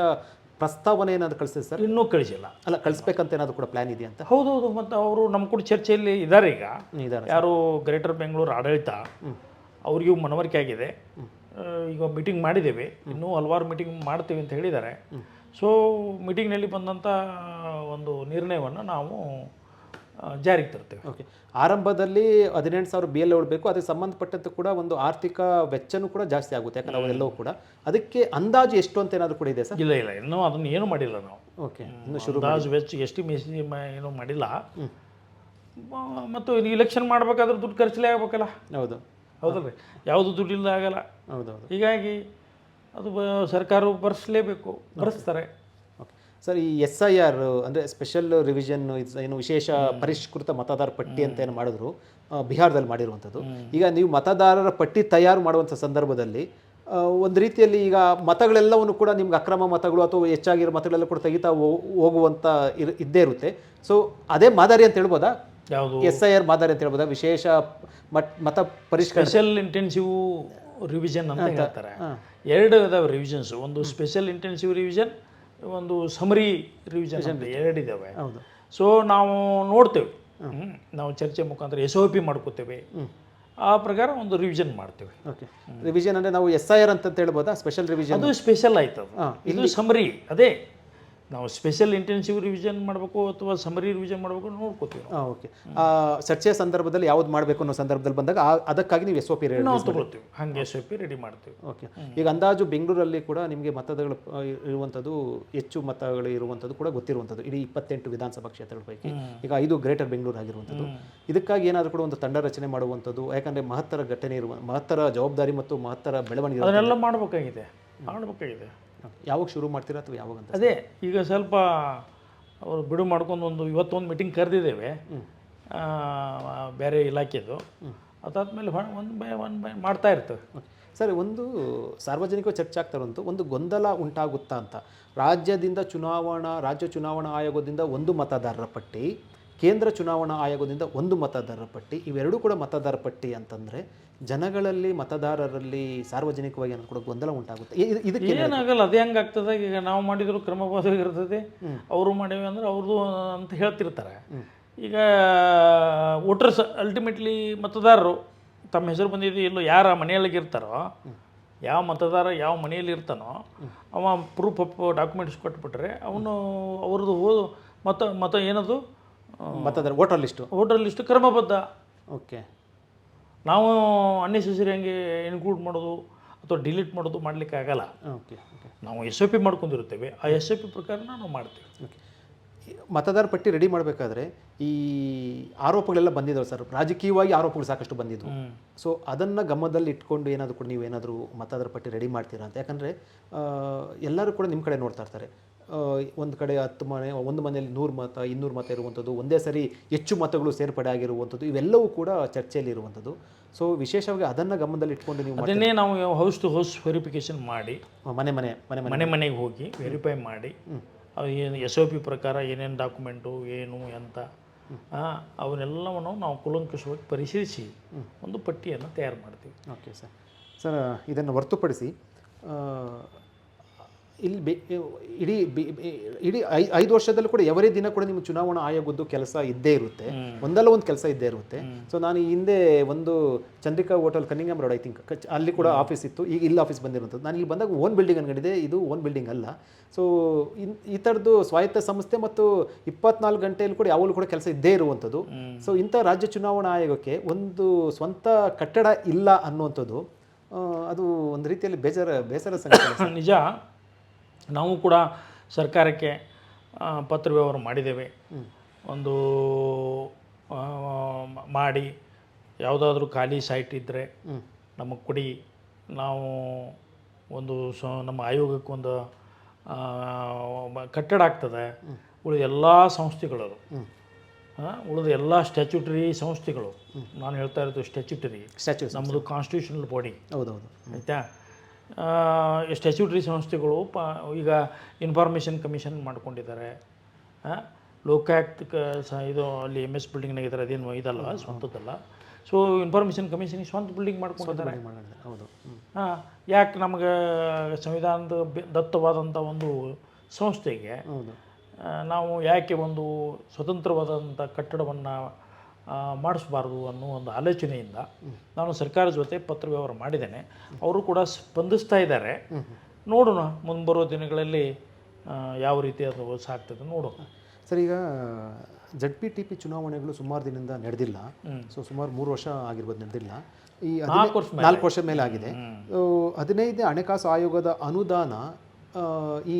ಪ್ರಸ್ತಾವನೆ ಏನಾದರೂ ಕಳಿಸಿದೆ ಸರ್? ಇನ್ನೂ ಕಳಿಸಿಲ್ಲ. ಅಲ್ಲ ಕಳಿಸ್ಬೇಕಂತ ಏನಾದರೂ ಕೂಡ ಪ್ಲಾನ್ ಇದೆಯಾ ಅಂತ? ಹೌದು ಮತ್ತು ಅವರು ನಮ್ಮ ಕೂಡ ಚರ್ಚೆಯಲ್ಲಿ ಇದ್ದಾರೆ ಈಗ. ಇದ್ದಾರೆ ಯಾರು ಗ್ರೇಟರ್ ಬೆಂಗಳೂರು ಆಡಳಿತ ಅವ್ರಿಗೂ ಮನವರಿಕೆ ಆಗಿದೆ. ಈಗ ಮೀಟಿಂಗ್ ಮಾಡಿದ್ದೇವೆ. ಇನ್ನೂ ಹಲವಾರು ಮೀಟಿಂಗ್ ಮಾಡ್ತೀವಿ ಅಂತ ಹೇಳಿದ್ದಾರೆ. ಸೊ ಮೀಟಿಂಗ್ನಲ್ಲಿ ಬಂದಂಥ ಒಂದು ನಿರ್ಣಯವನ್ನು ನಾವು ಜಾರಿಗೆ ತರ್ತೇವೆ ಓಕೆ ಆರಂಭದಲ್ಲಿ ಹದಿನೆಂಟು ಸಾವಿರ ಬಿ ಎಲ್ ಹೊಡಬೇಕು ಅದಕ್ಕೆ ಸಂಬಂಧಪಟ್ಟಂತೆ ಕೂಡ ಒಂದು ಆರ್ಥಿಕ ವೆಚ್ಚನೂ ಕೂಡ ಜಾಸ್ತಿ ಆಗುತ್ತೆ. ಯಾಕಂದ್ರೆ ಅವೆಲ್ಲವೂ ಕೂಡ. ಅದಕ್ಕೆ ಅಂದಾಜು ಎಷ್ಟು ಅಂತ ಏನಾದರೂ ಕೂಡ ಇದೆ ಸರ್? ಇಲ್ಲ ಇಲ್ಲ. ಇನ್ನೂ ಅದನ್ನು ಏನು ಮಾಡಿಲ್ಲ ನಾವು. ಓಕೆ ಇನ್ನು ಶುರು ಅಂದಾಜು ವೆಚ್ಚ ಎಷ್ಟು ಏನು ಏನೂ ಮಾಡಿಲ್ಲ. ಮತ್ತು ಇಲೆಕ್ಷನ್ ಮಾಡಬೇಕಾದ್ರೆ ದುಡ್ಡು ಖರ್ಚಲೇ ಆಗ್ಬೇಕಲ್ಲ. ಹೌದು. ಹೌದಲ್ರಿ? ಯಾವುದು ದುಡ್ಡಿಲ್ಲ ಆಗಲ್ಲ. ಹೌದೌದು. ಹೀಗಾಗಿ ಅದು ಸರ್ಕಾರವು ಭರಿಸ್ಲೇಬೇಕು ಭರಿಸ್ತಾರೆ ಓಕೆ ಸರ್ ಈ ಎಸ್ ಐ ಆರ್ ಅಂದರೆ ಸ್ಪೆಷಲ್ ರಿವಿಷನ್ ಏನು ವಿಶೇಷ ಪರಿಷ್ಕೃತ ಮತದಾರ ಪಟ್ಟಿ ಅಂತ ಏನು ಮಾಡಿದ್ರು ಬಿಹಾರದಲ್ಲಿ ಮಾಡಿರುವಂಥದ್ದು. ಈಗ ನೀವು ಮತದಾರರ ಪಟ್ಟಿ ತಯಾರು ಮಾಡುವಂಥ ಸಂದರ್ಭದಲ್ಲಿ ಒಂದು ರೀತಿಯಲ್ಲಿ ಈಗ ಮತಗಳೆಲ್ಲವನ್ನು ಕೂಡ ನಿಮ್ಗೆ ಅಕ್ರಮ ಮತಗಳು ಅಥವಾ ಹೆಚ್ಚಾಗಿರೋ ಮತಗಳೆಲ್ಲ ಕೂಡ ತೆಗಿತಾ ಹೋಗುವಂಥ ಇರ್ ಇದ್ದೇ ಇರುತ್ತೆ. ಸೊ ಅದೇ ಮಾದರಿ ಅಂತ ಹೇಳ್ಬೋದಾ? ಯಾವುದು? ಎಸ್ ಐ ಆರ್ ಮಾದರಿ ಅಂತ ಹೇಳ್ಬೋದಾ? ವಿಶೇಷ ಮಟ್ ಮತ ಪರಿಷ್ಕರಣೆ. ಸ್ಪೆಷಲ್ ಇಂಟೆನ್ಸಿವ್ ರಿವಿಷನ್ ಅಂತ ಹೇಳ್ತಾರೆ. ಎರಡು ಇದಾವೆ ರಿವಿಷನ್ಸ್ ಒಂದು ಸ್ಪೆಷಲ್ ಇಂಟೆನ್ಸಿವ್ ರಿವಿಷನ್ ಒಂದು ಸಮರಿ ರಿವಿಷನ್ ಎರಡಿದ್ದಾವೆ ಹೌದು. ಸೊ ನಾವು ನೋಡ್ತೇವೆ. ನಾವು ಚರ್ಚೆ ಮುಖಾಂತರ ಎಸ್ ಒ ಪಿ ಮಾಡ್ಕೋತೇವೆ. ಆ ಪ್ರಕಾರ ಒಂದು ರಿವಿಷನ್ ಮಾಡ್ತೇವೆ. ಓಕೆ ರಿವಿಷನ್ ಅಂದರೆ ನಾವು ಎಸ್ ಐ ಆರ್ ಅಂತ ಹೇಳ್ಬೋದಾ? ಸ್ಪೆಷಲ್ ರಿವಿಷನ್ ಅದು ಸ್ಪೆಷಲ್ ಆಯ್ತು. ಇದು ಸಮರಿ ಅದೇ. ನಾವು ಸ್ಪೆಷಲ್ ಇಂಟೆನ್ಸಿವ್ ರಿವಿಷನ್ ಮಾಡಬೇಕು ಅಥವಾ ಸಮರಿ ರಿವಿಷನ್ ಮಾಡಬೇಕು ನೋಡ್ಕೋತೀವಿ. ಹಾಂ ಓಕೆ ಚರ್ಚೆಯ ಸಂದರ್ಭದಲ್ಲಿ ಯಾವ್ದು ಮಾಡಬೇಕು ಅನ್ನೋ ಸಂದರ್ಭದಲ್ಲಿ ಬಂದಾಗ ಆ- ಅದಕ್ಕಾಗಿ ನೀವು ಎಸ್ ಒ ಪಿ ನಾವು ತಗೊಳ್ತೀವಿ. ಹಾಗೆ ಎಸ್ ಒ ಪಿ ರೆಡಿ ಮಾಡ್ತೀವಿ. ಓಕೆ ಈಗ ಅಂದಾಜು ಬೆಂಗಳೂರಲ್ಲಿ ಕೂಡ ನಿಮಗೆ ಮತಗಳು ಆ, ಇರುವಂಥದ್ದು ಹೆಚ್ಚು ಮತಗಳು ಇರುವಂಥದ್ದು ಕೂಡ ಗೊತ್ತಿರುವಂಥದ್ದು ಇಡೀ ಇಪ್ಪತ್ತೆಂಟು ವಿಧಾನಸಭಾ ಕ್ಷೇತ್ರಗಳ ಪೈಕಿ. ಈಗ ಐದು ಗ್ರೇಟರ್ ಬೆಂಗಳೂರು ಆಗಿರುವಂಥದ್ದು ಇದಕ್ಕಾಗಿ ಏನಾದರೂ ಕೂಡ ಒಂದು ತಂಡ ರಚನೆ ಮಾಡುವಂಥದ್ದು ಯಾಕಂದರೆ ಮಹತ್ತರ ಘಟನೆ ಇರುವ ಮಹತ್ತರ ಜವಾಬ್ದಾರಿ ಮತ್ತು ಮಹತ್ತರ ಬೆಳವಣಿಗೆ. ಅದನ್ನೆಲ್ಲ ಮಾಡಬೇಕಾಗಿದೆ. ಮಾಡಬೇಕಾಗಿದೆ. ಯಾವಾಗ ಶುರು ಮಾಡ್ತೀರಾ ಅಥವಾ ಯಾವಾಗ ಅಂತ? ಅದೇ ಈಗ ಸ್ವಲ್ಪ ಅವರು ಬಿಡು ಮಾಡ್ಕೊಂಡು ಒಂದು ಇವತ್ತೊಂದು ಮೀಟಿಂಗ್ ಕರೆದಿದ್ದೇವೆ. ಬೇರೆ ಇಲಾಖೆದು. ಅದಾದ್ಮೇಲೆ ಒಂದು ಬೈ ಒನ್ ಬೈ ಮಾಡ್ತಾ ಇರ್ತವೆ. ಸರ್ ಒಂದು ಸಾರ್ವಜನಿಕ ಚರ್ಚೆ ಆಗ್ತಾ ಇರುವಂಥ ಒಂದು ಗೊಂದಲ ಉಂಟಾಗುತ್ತಾ ಅಂತ. ರಾಜ್ಯದಿಂದ ಚುನಾವಣಾ ರಾಜ್ಯ ಚುನಾವಣಾ ಆಯೋಗದಿಂದ ಒಂದು ಮತದಾರರ ಪಟ್ಟಿ ಕೇಂದ್ರ ಚುನಾವಣಾ ಆಯೋಗದಿಂದ ಒಂದು ಮತದಾರರ ಪಟ್ಟಿ ಇವೆರಡೂ ಕೂಡ ಮತದಾರ ಪಟ್ಟಿ ಅಂತಂದರೆ ಜನಗಳಲ್ಲಿ ಮತದಾರರಲ್ಲಿ ಸಾರ್ವಜನಿಕವಾಗಿ ಅನ್ನೋ ಕೂಡ ಗೊಂದಲ ಉಂಟಾಗುತ್ತೆ. ಇದಕ್ಕೆ ಏನಾಗಲ್ಲ ಅದೇ ಹಂಗೆ ಆಗ್ತದೆ ಈಗ ನಾವು ಮಾಡಿದ್ರು ಕ್ರಮಬದ್ಧವಾಗಿರ್ತದೆ ಅವರು ಮಾಡೇವಿ ಅಂದ್ರೆ ಅವ್ರದ್ದು ಅಂತ ಹೇಳ್ತಿರ್ತಾರೆ. ಈಗ ವೋಟರ್ಸ್ ಅಲ್ಟಿಮೇಟ್ಲಿ ಮತದಾರರು ತಮ್ಮ ಹೆಸರು ಬಂದಿದ್ದು ಇಲ್ಲೋ ಯಾರ ಮನೆಯಲ್ಲಿಗಿರ್ತಾರೋ ಇರ್ತಾರೋ ಯಾವ ಮತದಾರ ಯಾವ ಮನೆಯಲ್ಲಿ ಇರ್ತಾನೋ ಅವ ಪ್ರೂಫ್ ಆಫ್ ಡಾಕ್ಯುಮೆಂಟ್ಸ್ ಕೊಟ್ಬಿಟ್ರೆ ಅವನು ಅವ್ರದ್ದು ಓದು ಮತ ಮತ ಏನದು? ಮತದಾರ ವೋಟರ್ ಲಿಸ್ಟು ವೋಟರ್ ಲಿಸ್ಟು ಕ್ರಮಬದ್ಧ. ಓಕೆ ನಾವು ಅನ್ನೆಸೆಸರಿ ಹಂಗೆ ಇನ್ಕ್ಲೂಡ್ ಮಾಡೋದು ಅಥವಾ ಡಿಲೀಟ್ ಮಾಡೋದು ಮಾಡಲಿಕ್ಕೆ ಆಗಲ್ಲ. ಓಕೆ ಓಕೆ ನಾವು ಎಸ್ ಒ ಪಿ ಮಾಡ್ಕೊಂಡಿರುತ್ತೇವೆ. ಆ ಎಸ್ ಒ ಪಿ ಪ್ರಕಾರ ನಾವು ಮಾಡ್ತೇವೆ. ಓಕೆ ಮತದಾರ ಪಟ್ಟಿ ರೆಡಿ ಮಾಡಬೇಕಾದ್ರೆ ಈ ಆರೋಪಗಳೆಲ್ಲ ಬಂದಿದ್ದಾವೆ ಸರ್. ರಾಜಕೀಯವಾಗಿ ಆರೋಪಗಳು ಸಾಕಷ್ಟು ಬಂದಿದ್ವು. ಸೊ ಅದನ್ನು ಗಮನದಲ್ಲಿ ಇಟ್ಕೊಂಡು ಏನಾದರೂ ಕೂಡ ನೀವು ಏನಾದರೂ ಮತದಾರ ಪಟ್ಟಿ ರೆಡಿ ಮಾಡ್ತೀರಾ ಅಂತ. ಯಾಕಂದರೆ ಎಲ್ಲರೂ ಕೂಡ ನಿಮ್ಮ ಕಡೆ ನೋಡ್ತಾ ಇರ್ತಾರೆ. ಒಂದು ಕಡೆ ಹತ್ತು ಮನೆ ಒಂದು ಮನೆಯಲ್ಲಿ ನೂರು ಮತ ಇನ್ನೂರು ಮತ ಇರುವಂಥದ್ದು ಒಂದೇ ಸರಿ ಹೆಚ್ಚು ಮತಗಳು ಸೇರ್ಪಡೆ ಆಗಿರುವಂಥದ್ದು ಇವೆಲ್ಲವೂ ಕೂಡ ಚರ್ಚೆಯಲ್ಲಿ ಇರುವಂಥದ್ದು. ಸೊ ವಿಶೇಷವಾಗಿ ಅದನ್ನು ಗಮನದಲ್ಲಿ ಇಟ್ಕೊಂಡು ನೀವು ಅದನ್ನೇ ನಾವು ಹೌಸ್ ಟು ಹೌಸ್ ವೆರಿಫಿಕೇಶನ್ ಮಾಡಿ ಮನೆ ಮನೆ ಮನೆ ಮನೆ. ಮನೆ ಮನೆಗೆ ಹೋಗಿ ವೆರಿಫೈ ಮಾಡಿ ಅದು ಏನು ಎಸ್ ಒ ಪಿ ಪ್ರಕಾರ ಏನೇನು ಡಾಕ್ಯುಮೆಂಟು ಏನು ಎಂತ ಆ, ಅವನ್ನೆಲ್ಲವನ್ನು ನಾವು ಕುಲಂಕುಷವಾಗಿ ಪರಿಶೀಲಿಸಿ ಒಂದು ಪಟ್ಟಿಯನ್ನು ತಯಾರು ಮಾಡ್ತೀವಿ. ಓಕೆ ಸರ್ ಸರ್ ಇದನ್ನು ಹೊರತುಪಡಿಸಿ ಇಲ್ಲಿ ಬೆ- ಇಡೀ ಇಡೀ ಐ ಐದು ವರ್ಷದಲ್ಲೂ ಕೂಡ ಎವರೇ ದಿನ ಕೂಡ ನಿಮ್ಮ ಚುನಾವಣಾ ಆಯೋಗದ್ದು ಕೆಲಸ ಇದ್ದೇ ಇರುತ್ತೆ. ಒಂದಲ್ಲ ಒಂದು ಕೆಲಸ ಇದ್ದೇ ಇರುತ್ತೆ. ಸೊ ನಾನು ಈ ಹಿಂದೆ ಒಂದು Chandrika hotel Cunningham road I think ಅಲ್ಲಿ ಕೂಡ ಆಫೀಸ್ ಇತ್ತು. ಈಗ ಇಲ್ಲಿ ಆಫೀಸ್ ಬಂದಿರುವಂಥದ್ದು. ನಾನು ಇಲ್ಲಿ ಬಂದಾಗ ಓನ್ ಬಿಲ್ಡಿಂಗ್ ಅನ್ಕೊಂಡಿದೆ ಇದು ಓನ್ ಬಿಲ್ಡಿಂಗ್ ಅಲ್ಲ. ಸೊ ಇನ್ ಈ ಥರದ್ದು ಸ್ವಾಯತ್ತ ಸಂಸ್ಥೆ ಮತ್ತು ಇಪ್ಪತ್ನಾಲ್ಕು ಗಂಟೆಯಲ್ಲಿ ಕೂಡ ಯಾವಾಗಲೂ ಕೂಡ ಕೆಲಸ ಇದ್ದೇ ಇರುವಂಥದ್ದು. ಸೊ ಇಂಥ ರಾಜ್ಯ ಚುನಾವಣಾ ಆಯೋಗಕ್ಕೆ ಒಂದು ಸ್ವಂತ ಕಟ್ಟಡ ಇಲ್ಲ ಅನ್ನುವಂಥದ್ದು ಅದು ಒಂದು ರೀತಿಯಲ್ಲಿ ಬೇಜಾರ ಬೇಸರ ಸಂಗತಿ ನಿಜ. ನಾವು ಕೂಡ ಸರ್ಕಾರಕ್ಕೆ ಪತ್ರ ವ್ಯವಹಾರ ಮಾಡಿದ್ದೇವೆ. ಒಂದು ಮಾಡಿ ಯಾವುದಾದ್ರೂ ಖಾಲಿ ಸೈಟ್ ಇದ್ದರೆ ನಮಗೆ ಕೊಡಿ. ನಾವು ಒಂದು ಸ ನಮ್ಮ ಆಯೋಗಕ್ಕೊಂದು ಕಟ್ಟಡ ಆಗ್ತದೆ. ಉಳಿದ ಎಲ್ಲ ಸಂಸ್ಥೆಗಳು ಅದು ಆ, ಉಳಿದ ಎಲ್ಲ ಸ್ಟ್ಯಾಚ್ಯೂಟರಿ ಸಂಸ್ಥೆಗಳು. ನಾನು ಹೇಳ್ತಾ ಇರೋದು ಸ್ಟ್ಯಾಚುಟರಿ ಸ್ಟ್ಯಾಚು ನಮ್ಮದು ಕಾನ್ಸ್ಟಿಟ್ಯೂಷನಲ್ ಬಾಡಿ ಹೌದೌದು. ಆಯಿತಾ? ಸ್ಟ್ಯಾಚ್ಯೂಟರಿ ಸಂಸ್ಥೆಗಳು ಪ ಈಗ ಇನ್ಫಾರ್ಮೇಷನ್ ಕಮಿಷನ್ ಮಾಡ್ಕೊಂಡಿದ್ದಾರೆ. ಲೋಕಾಯುಕ್ತ ಸ ಇದು ಅಲ್ಲಿ ಎಂ ಎಸ್ ಬಿಲ್ಡಿಂಗ್ನಾಗ ಇದ್ದಾರೆ ಅದೇನು ಇದಲ್ಲ ಸ್ವಂತದ್ದಲ್ಲ. ಸೊ ಇನ್ಫಾರ್ಮೇಷನ್ ಕಮಿಷನಿಗೆ ಸ್ವಂತ ಬಿಲ್ಡಿಂಗ್ ಮಾಡ್ಕೊಂಡಿದ್ದಾರೆ. ಹೌದು. ಹಾಂ ಯಾಕೆ ನಮಗೆ ಸಂವಿಧಾನದ ದತ್ತವಾದಂಥ ಒಂದು ಸಂಸ್ಥೆಗೆ ಹೌದು. ನಾವು ಯಾಕೆ ಒಂದು ಸ್ವತಂತ್ರವಾದಂಥ ಕಟ್ಟಡವನ್ನು ಮಾಡಿಸ್ಬಾರ್ದು ಅನ್ನೋ ಒಂದು ಆಲೋಚನೆಯಿಂದ ನಾನು ಸರ್ಕಾರ ಜೊತೆ ಪತ್ರ ವ್ಯವಹಾರ ಮಾಡಿದ್ದೇನೆ. ಅವರು ಕೂಡ ಸ್ಪಂದಿಸ್ತಾ ಇದ್ದಾರೆ. ನೋಡೋಣ ಮುಂಬರುವ ದಿನಗಳಲ್ಲಿ ಯಾವ ರೀತಿ ಅದು ಸಾಗ್ತದೆ ನೋಡೋಣ. ಸರ್ ಈಗ ಜಡ್ ಪಿ ಟಿ ಪಿ ಚುನಾವಣೆಗಳು ಸುಮಾರು ದಿನದಿಂದ ನಡೆದಿಲ್ಲ. ಸೊ ಸುಮಾರು ಮೂರು ವರ್ಷ ಆಗಿರ್ಬೋದು ನಡೆದಿಲ್ಲ. ಈ ನಾಲ್ಕು ವರ್ಷ ಮೇಲೆ ನಾಲ್ಕು ವರ್ಷ ಮೇಲೆ ಆಗಿದೆ. ಹದಿನೈದನೇ ಹಣಕಾಸು ಆಯೋಗದ ಅನುದಾನ ಈ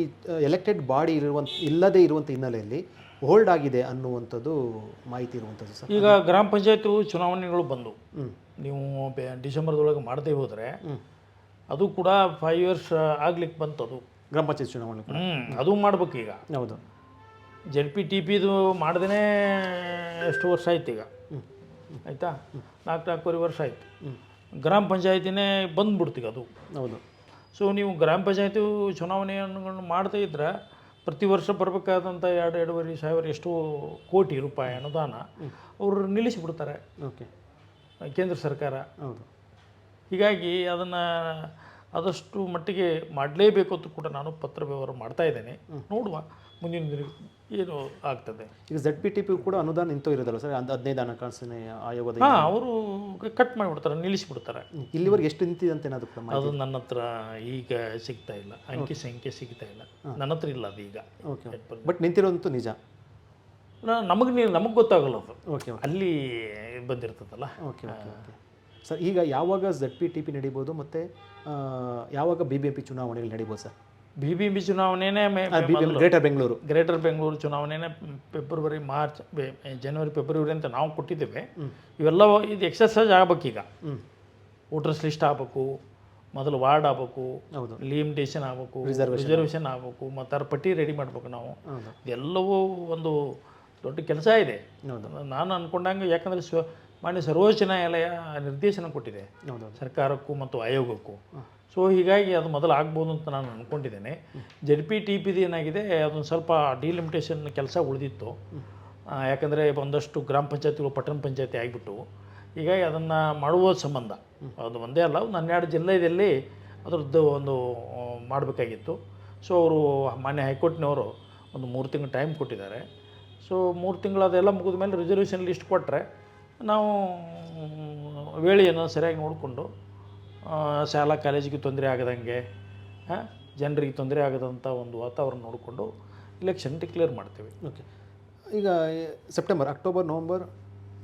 ಎಲೆಕ್ಟೆಡ್ ಬಾಡಿ ಇರುವಂಥ ಇಲ್ಲದೆ ಇರುವಂಥ ಹಿನ್ನೆಲೆಯಲ್ಲಿ ಹೋಲ್ಡ್ ಆಗಿದೆ ಅನ್ನುವಂಥದ್ದು ಮಾಹಿತಿ ಇರುವಂಥದ್ದು ಸರ್. ಈಗ ಗ್ರಾಮ ಪಂಚಾಯತ್ ಚುನಾವಣೆಗಳು ಬಂದು ನೀವು ಡಿಸೆಂಬರ್ದೊಳಗೆ ಮಾಡದೇ ಹೋದರೆ ಅದು ಕೂಡ ಫೈವ್ ಇಯರ್ಸ್ ಆಗ್ಲಿಕ್ಕೆ ಬಂತು ಬಂತದು. ಗ್ರಾಮ ಪಂಚಾಯತ್ ಚುನಾವಣೆ ಹ್ಞೂ ಅದು ಮಾಡ್ಬೇಕು ಈಗ. ಹೌದು. ಜೆಡ್ ಪಿ ಟಿ ಪಿದು ಮಾಡ್ದೇ ಎಷ್ಟು ವರ್ಷ ಆಯ್ತು ಈಗ? ಆಯಿತಾ? ನಾಲ್ಕು ನಾಲ್ಕೂವರೆ ವರ್ಷ ಆಯ್ತು. ಗ್ರಾಮ ಪಂಚಾಯತಿನೇ ಬಂದ್ಬಿಡ್ತೀಗ ಅದು. ಹೌದು. ಸೊ ನೀವು ಗ್ರಾಮ ಪಂಚಾಯತಿ ಚುನಾವಣೆಯನ್ನು ಮಾಡ್ತಾ ಇದ್ರೆ ಪ್ರತಿ ವರ್ಷ ಬರಬೇಕಾದಂಥ ಎರಡು ಎರಡೂವರೆ ಸಾವಿರ ಎಷ್ಟೋ ಕೋಟಿ ರೂಪಾಯಿ ಅನುದಾನ ಅವರು ನಿಲ್ಲಿಸಿಬಿಡ್ತಾರೆ. ಓಕೆ. ಕೇಂದ್ರ ಸರ್ಕಾರ. ಹೌದು. ಹೀಗಾಗಿ ಅದನ್ನು ಆದಷ್ಟು ಮಟ್ಟಿಗೆ ಮಾಡಲೇಬೇಕು ಅಂತ ಕೂಡ ನಾನು ಪತ್ರ ವ್ಯವಹಾರ ಮಾಡ್ತಾ ಇದ್ದೇನೆ. ನೋಡುವ. ಮುಂದಿನ ದಿನ ಏನು ಆಗ್ತದೆ? ಈಗ ಝಡ್ ಪಿ ಟಿ ಪಿ ಕೂಡ ಅನುದಾನ ನಿಂತು ಇರೋದಲ್ಲ ಸರ್? ಅದು ಹದಿನೈದು ಹಣಕಾಸಿನ ಆಯೋಗದ ಹಾಂ ಅವರು ಕಟ್ ಮಾಡಿಬಿಡ್ತಾರೆ ನಿಲ್ಲಿಸಿಬಿಡ್ತಾರೆ. ಇಲ್ಲಿವರೆಗೆ ಎಷ್ಟು ನಿಂತಿದೆ ಅಂತ ಏನಾದ್ರು ಕೂಡ ಅದು ನನ್ನ ಹತ್ರ ಈಗ ಸಿಗ್ತಾ ಇಲ್ಲ. ಅಂಕಿ ಸಂಖ್ಯೆ ಸಿಗ್ತಾ ಇಲ್ಲ. ನನ್ನ ಹತ್ರ ಇಲ್ಲ ಅದು ಈಗ. ಓಕೆ ಬಟ್ ನಿಂತಿರೋದಂತೂ ನಿಜ? ನಮಗೆ ನೀವು ನಮಗೆ ಗೊತ್ತಾಗಲ್ಲ ಅದು. ಓಕೆ ಅಲ್ಲಿ ಬಂದಿರ್ತದಲ್ಲ. Okay okay okay. ಸರ್ ಈಗ ಯಾವಾಗ ಝಡ್ ಪಿ ಟಿ ಪಿ ನಡೀಬೋದು ಮತ್ತು ಯಾವಾಗ ಬಿ ಬಿ ಎಂ ಪಿ ಚುನಾವಣೆಗಳು ನಡೀಬೋದು ಸರ್? ಬಿ ಬಿ ಬಿ ಚುನಾವಣೆನೇ ಗ್ರೇಟರ್ ಬೆಂಗಳೂರು ಗ್ರೇಟರ್ ಬೆಂಗಳೂರು ಚುನಾವಣೆನೇ ಫೆಬ್ರವರಿ ಮಾರ್ಚ್ ಜನವರಿ ಫೆಬ್ರವರಿ ಅಂತ ನಾವು ಕೊಟ್ಟಿದ್ದೇವೆ. ಇವೆಲ್ಲ ಇದು ಎಕ್ಸರ್ಸೈಸ್ ಆಗ್ಬೇಕೀಗ. ಹ್ಞೂ ವೋಟರ್ಸ್ ಲಿಸ್ಟ್ ಆಗ್ಬೇಕು ಮೊದಲು ವಾರ್ಡ್ ಆಗ್ಬೇಕು ಹೌದು. ಲಿಮಿಟೇಷನ್ ಆಗ್ಬೇಕು ರಿಸರ್ವೇಷನ್ ಆಗ್ಬೇಕು. ಮತ್ತು ಅದರ ಪಟ್ಟಿ ರೆಡಿ ಮಾಡ್ಬೇಕು ನಾವು. ಇದೆಲ್ಲವೂ ಒಂದು ದೊಡ್ಡ ಕೆಲಸ ಇದೆ. ನಾನು ಅಂದ್ಕೊಂಡಂಗೆ ಯಾಕಂದರೆ ಸ್ವ ಮಾನ್ಯ ಸರ್ವೋಚ್ಚ ನ್ಯಾಯಾಲಯ ನಿರ್ದೇಶನ ಕೊಟ್ಟಿದೆ. ಹೌದು. ಸರ್ಕಾರಕ್ಕೂ ಮತ್ತು ಆಯೋಗಕ್ಕೂ. ಸೊ ಹೀಗಾಗಿ ಅದು ಮೊದಲು ಆಗ್ಬೋದು ಅಂತ ನಾನು ಅಂದ್ಕೊಂಡಿದ್ದೇನೆ ಜೆಡ್ ಪಿ ಟಿ ಪಿದು ಏನಾಗಿದೆ, ಅದೊಂದು ಸ್ವಲ್ಪ ಡಿಲಿಮಿಟೇಷನ್ ಕೆಲಸ ಉಳಿದಿತ್ತು. ಯಾಕಂದರೆ ಒಂದಷ್ಟು ಗ್ರಾಮ ಪಂಚಾಯತಿಗಳು, ಪಟ್ಟಣ ಪಂಚಾಯತಿ ಆಗಿಬಿಟ್ಟು ಹೀಗಾಗಿ ಅದನ್ನು ಮಾಡುವ ಸಂಬಂಧ. ಅದು ಒಂದೇ ಅಲ್ಲ, ಒಂದು ಹನ್ನೆರಡು ಜಿಲ್ಲೆಯಲ್ಲಿ ಅದರದ್ದು ಒಂದು ಮಾಡಬೇಕಾಗಿತ್ತು. ಸೊ ಅವರು ಮಾನ್ಯ ಹೈಕೋರ್ಟ್ನವರು ಒಂದು ಮೂರು ತಿಂಗಳು ಟೈಮ್ ಕೊಟ್ಟಿದ್ದಾರೆ. ಸೊ ಮೂರು ತಿಂಗಳು ಅದೆಲ್ಲ ಮುಗಿದ ಮೇಲೆ ರಿಸರ್ವೇಷನ್ ಲಿಸ್ಟ್ ಕೊಟ್ಟರೆ ನಾವು ವೇಳೆಯನ್ನು ಸರಿಯಾಗಿ ನೋಡಿಕೊಂಡು ಶಾಲಾ ಕಾಲೇಜಿಗೆ ತೊಂದರೆ ಆಗದಂಗೆ ಜನರಿಗೆ ತೊಂದರೆ ಆಗದಂಥ ಒಂದು ವಾತಾವರಣ ನೋಡಿಕೊಂಡು ಇಲೆಕ್ಷನ್ ಡಿಕ್ಲೇರ್ ಮಾಡ್ತೀವಿ. ಓಕೆ ಈಗ ಸೆಪ್ಟೆಂಬರ್ ಅಕ್ಟೋಬರ್ ನವಂಬರ್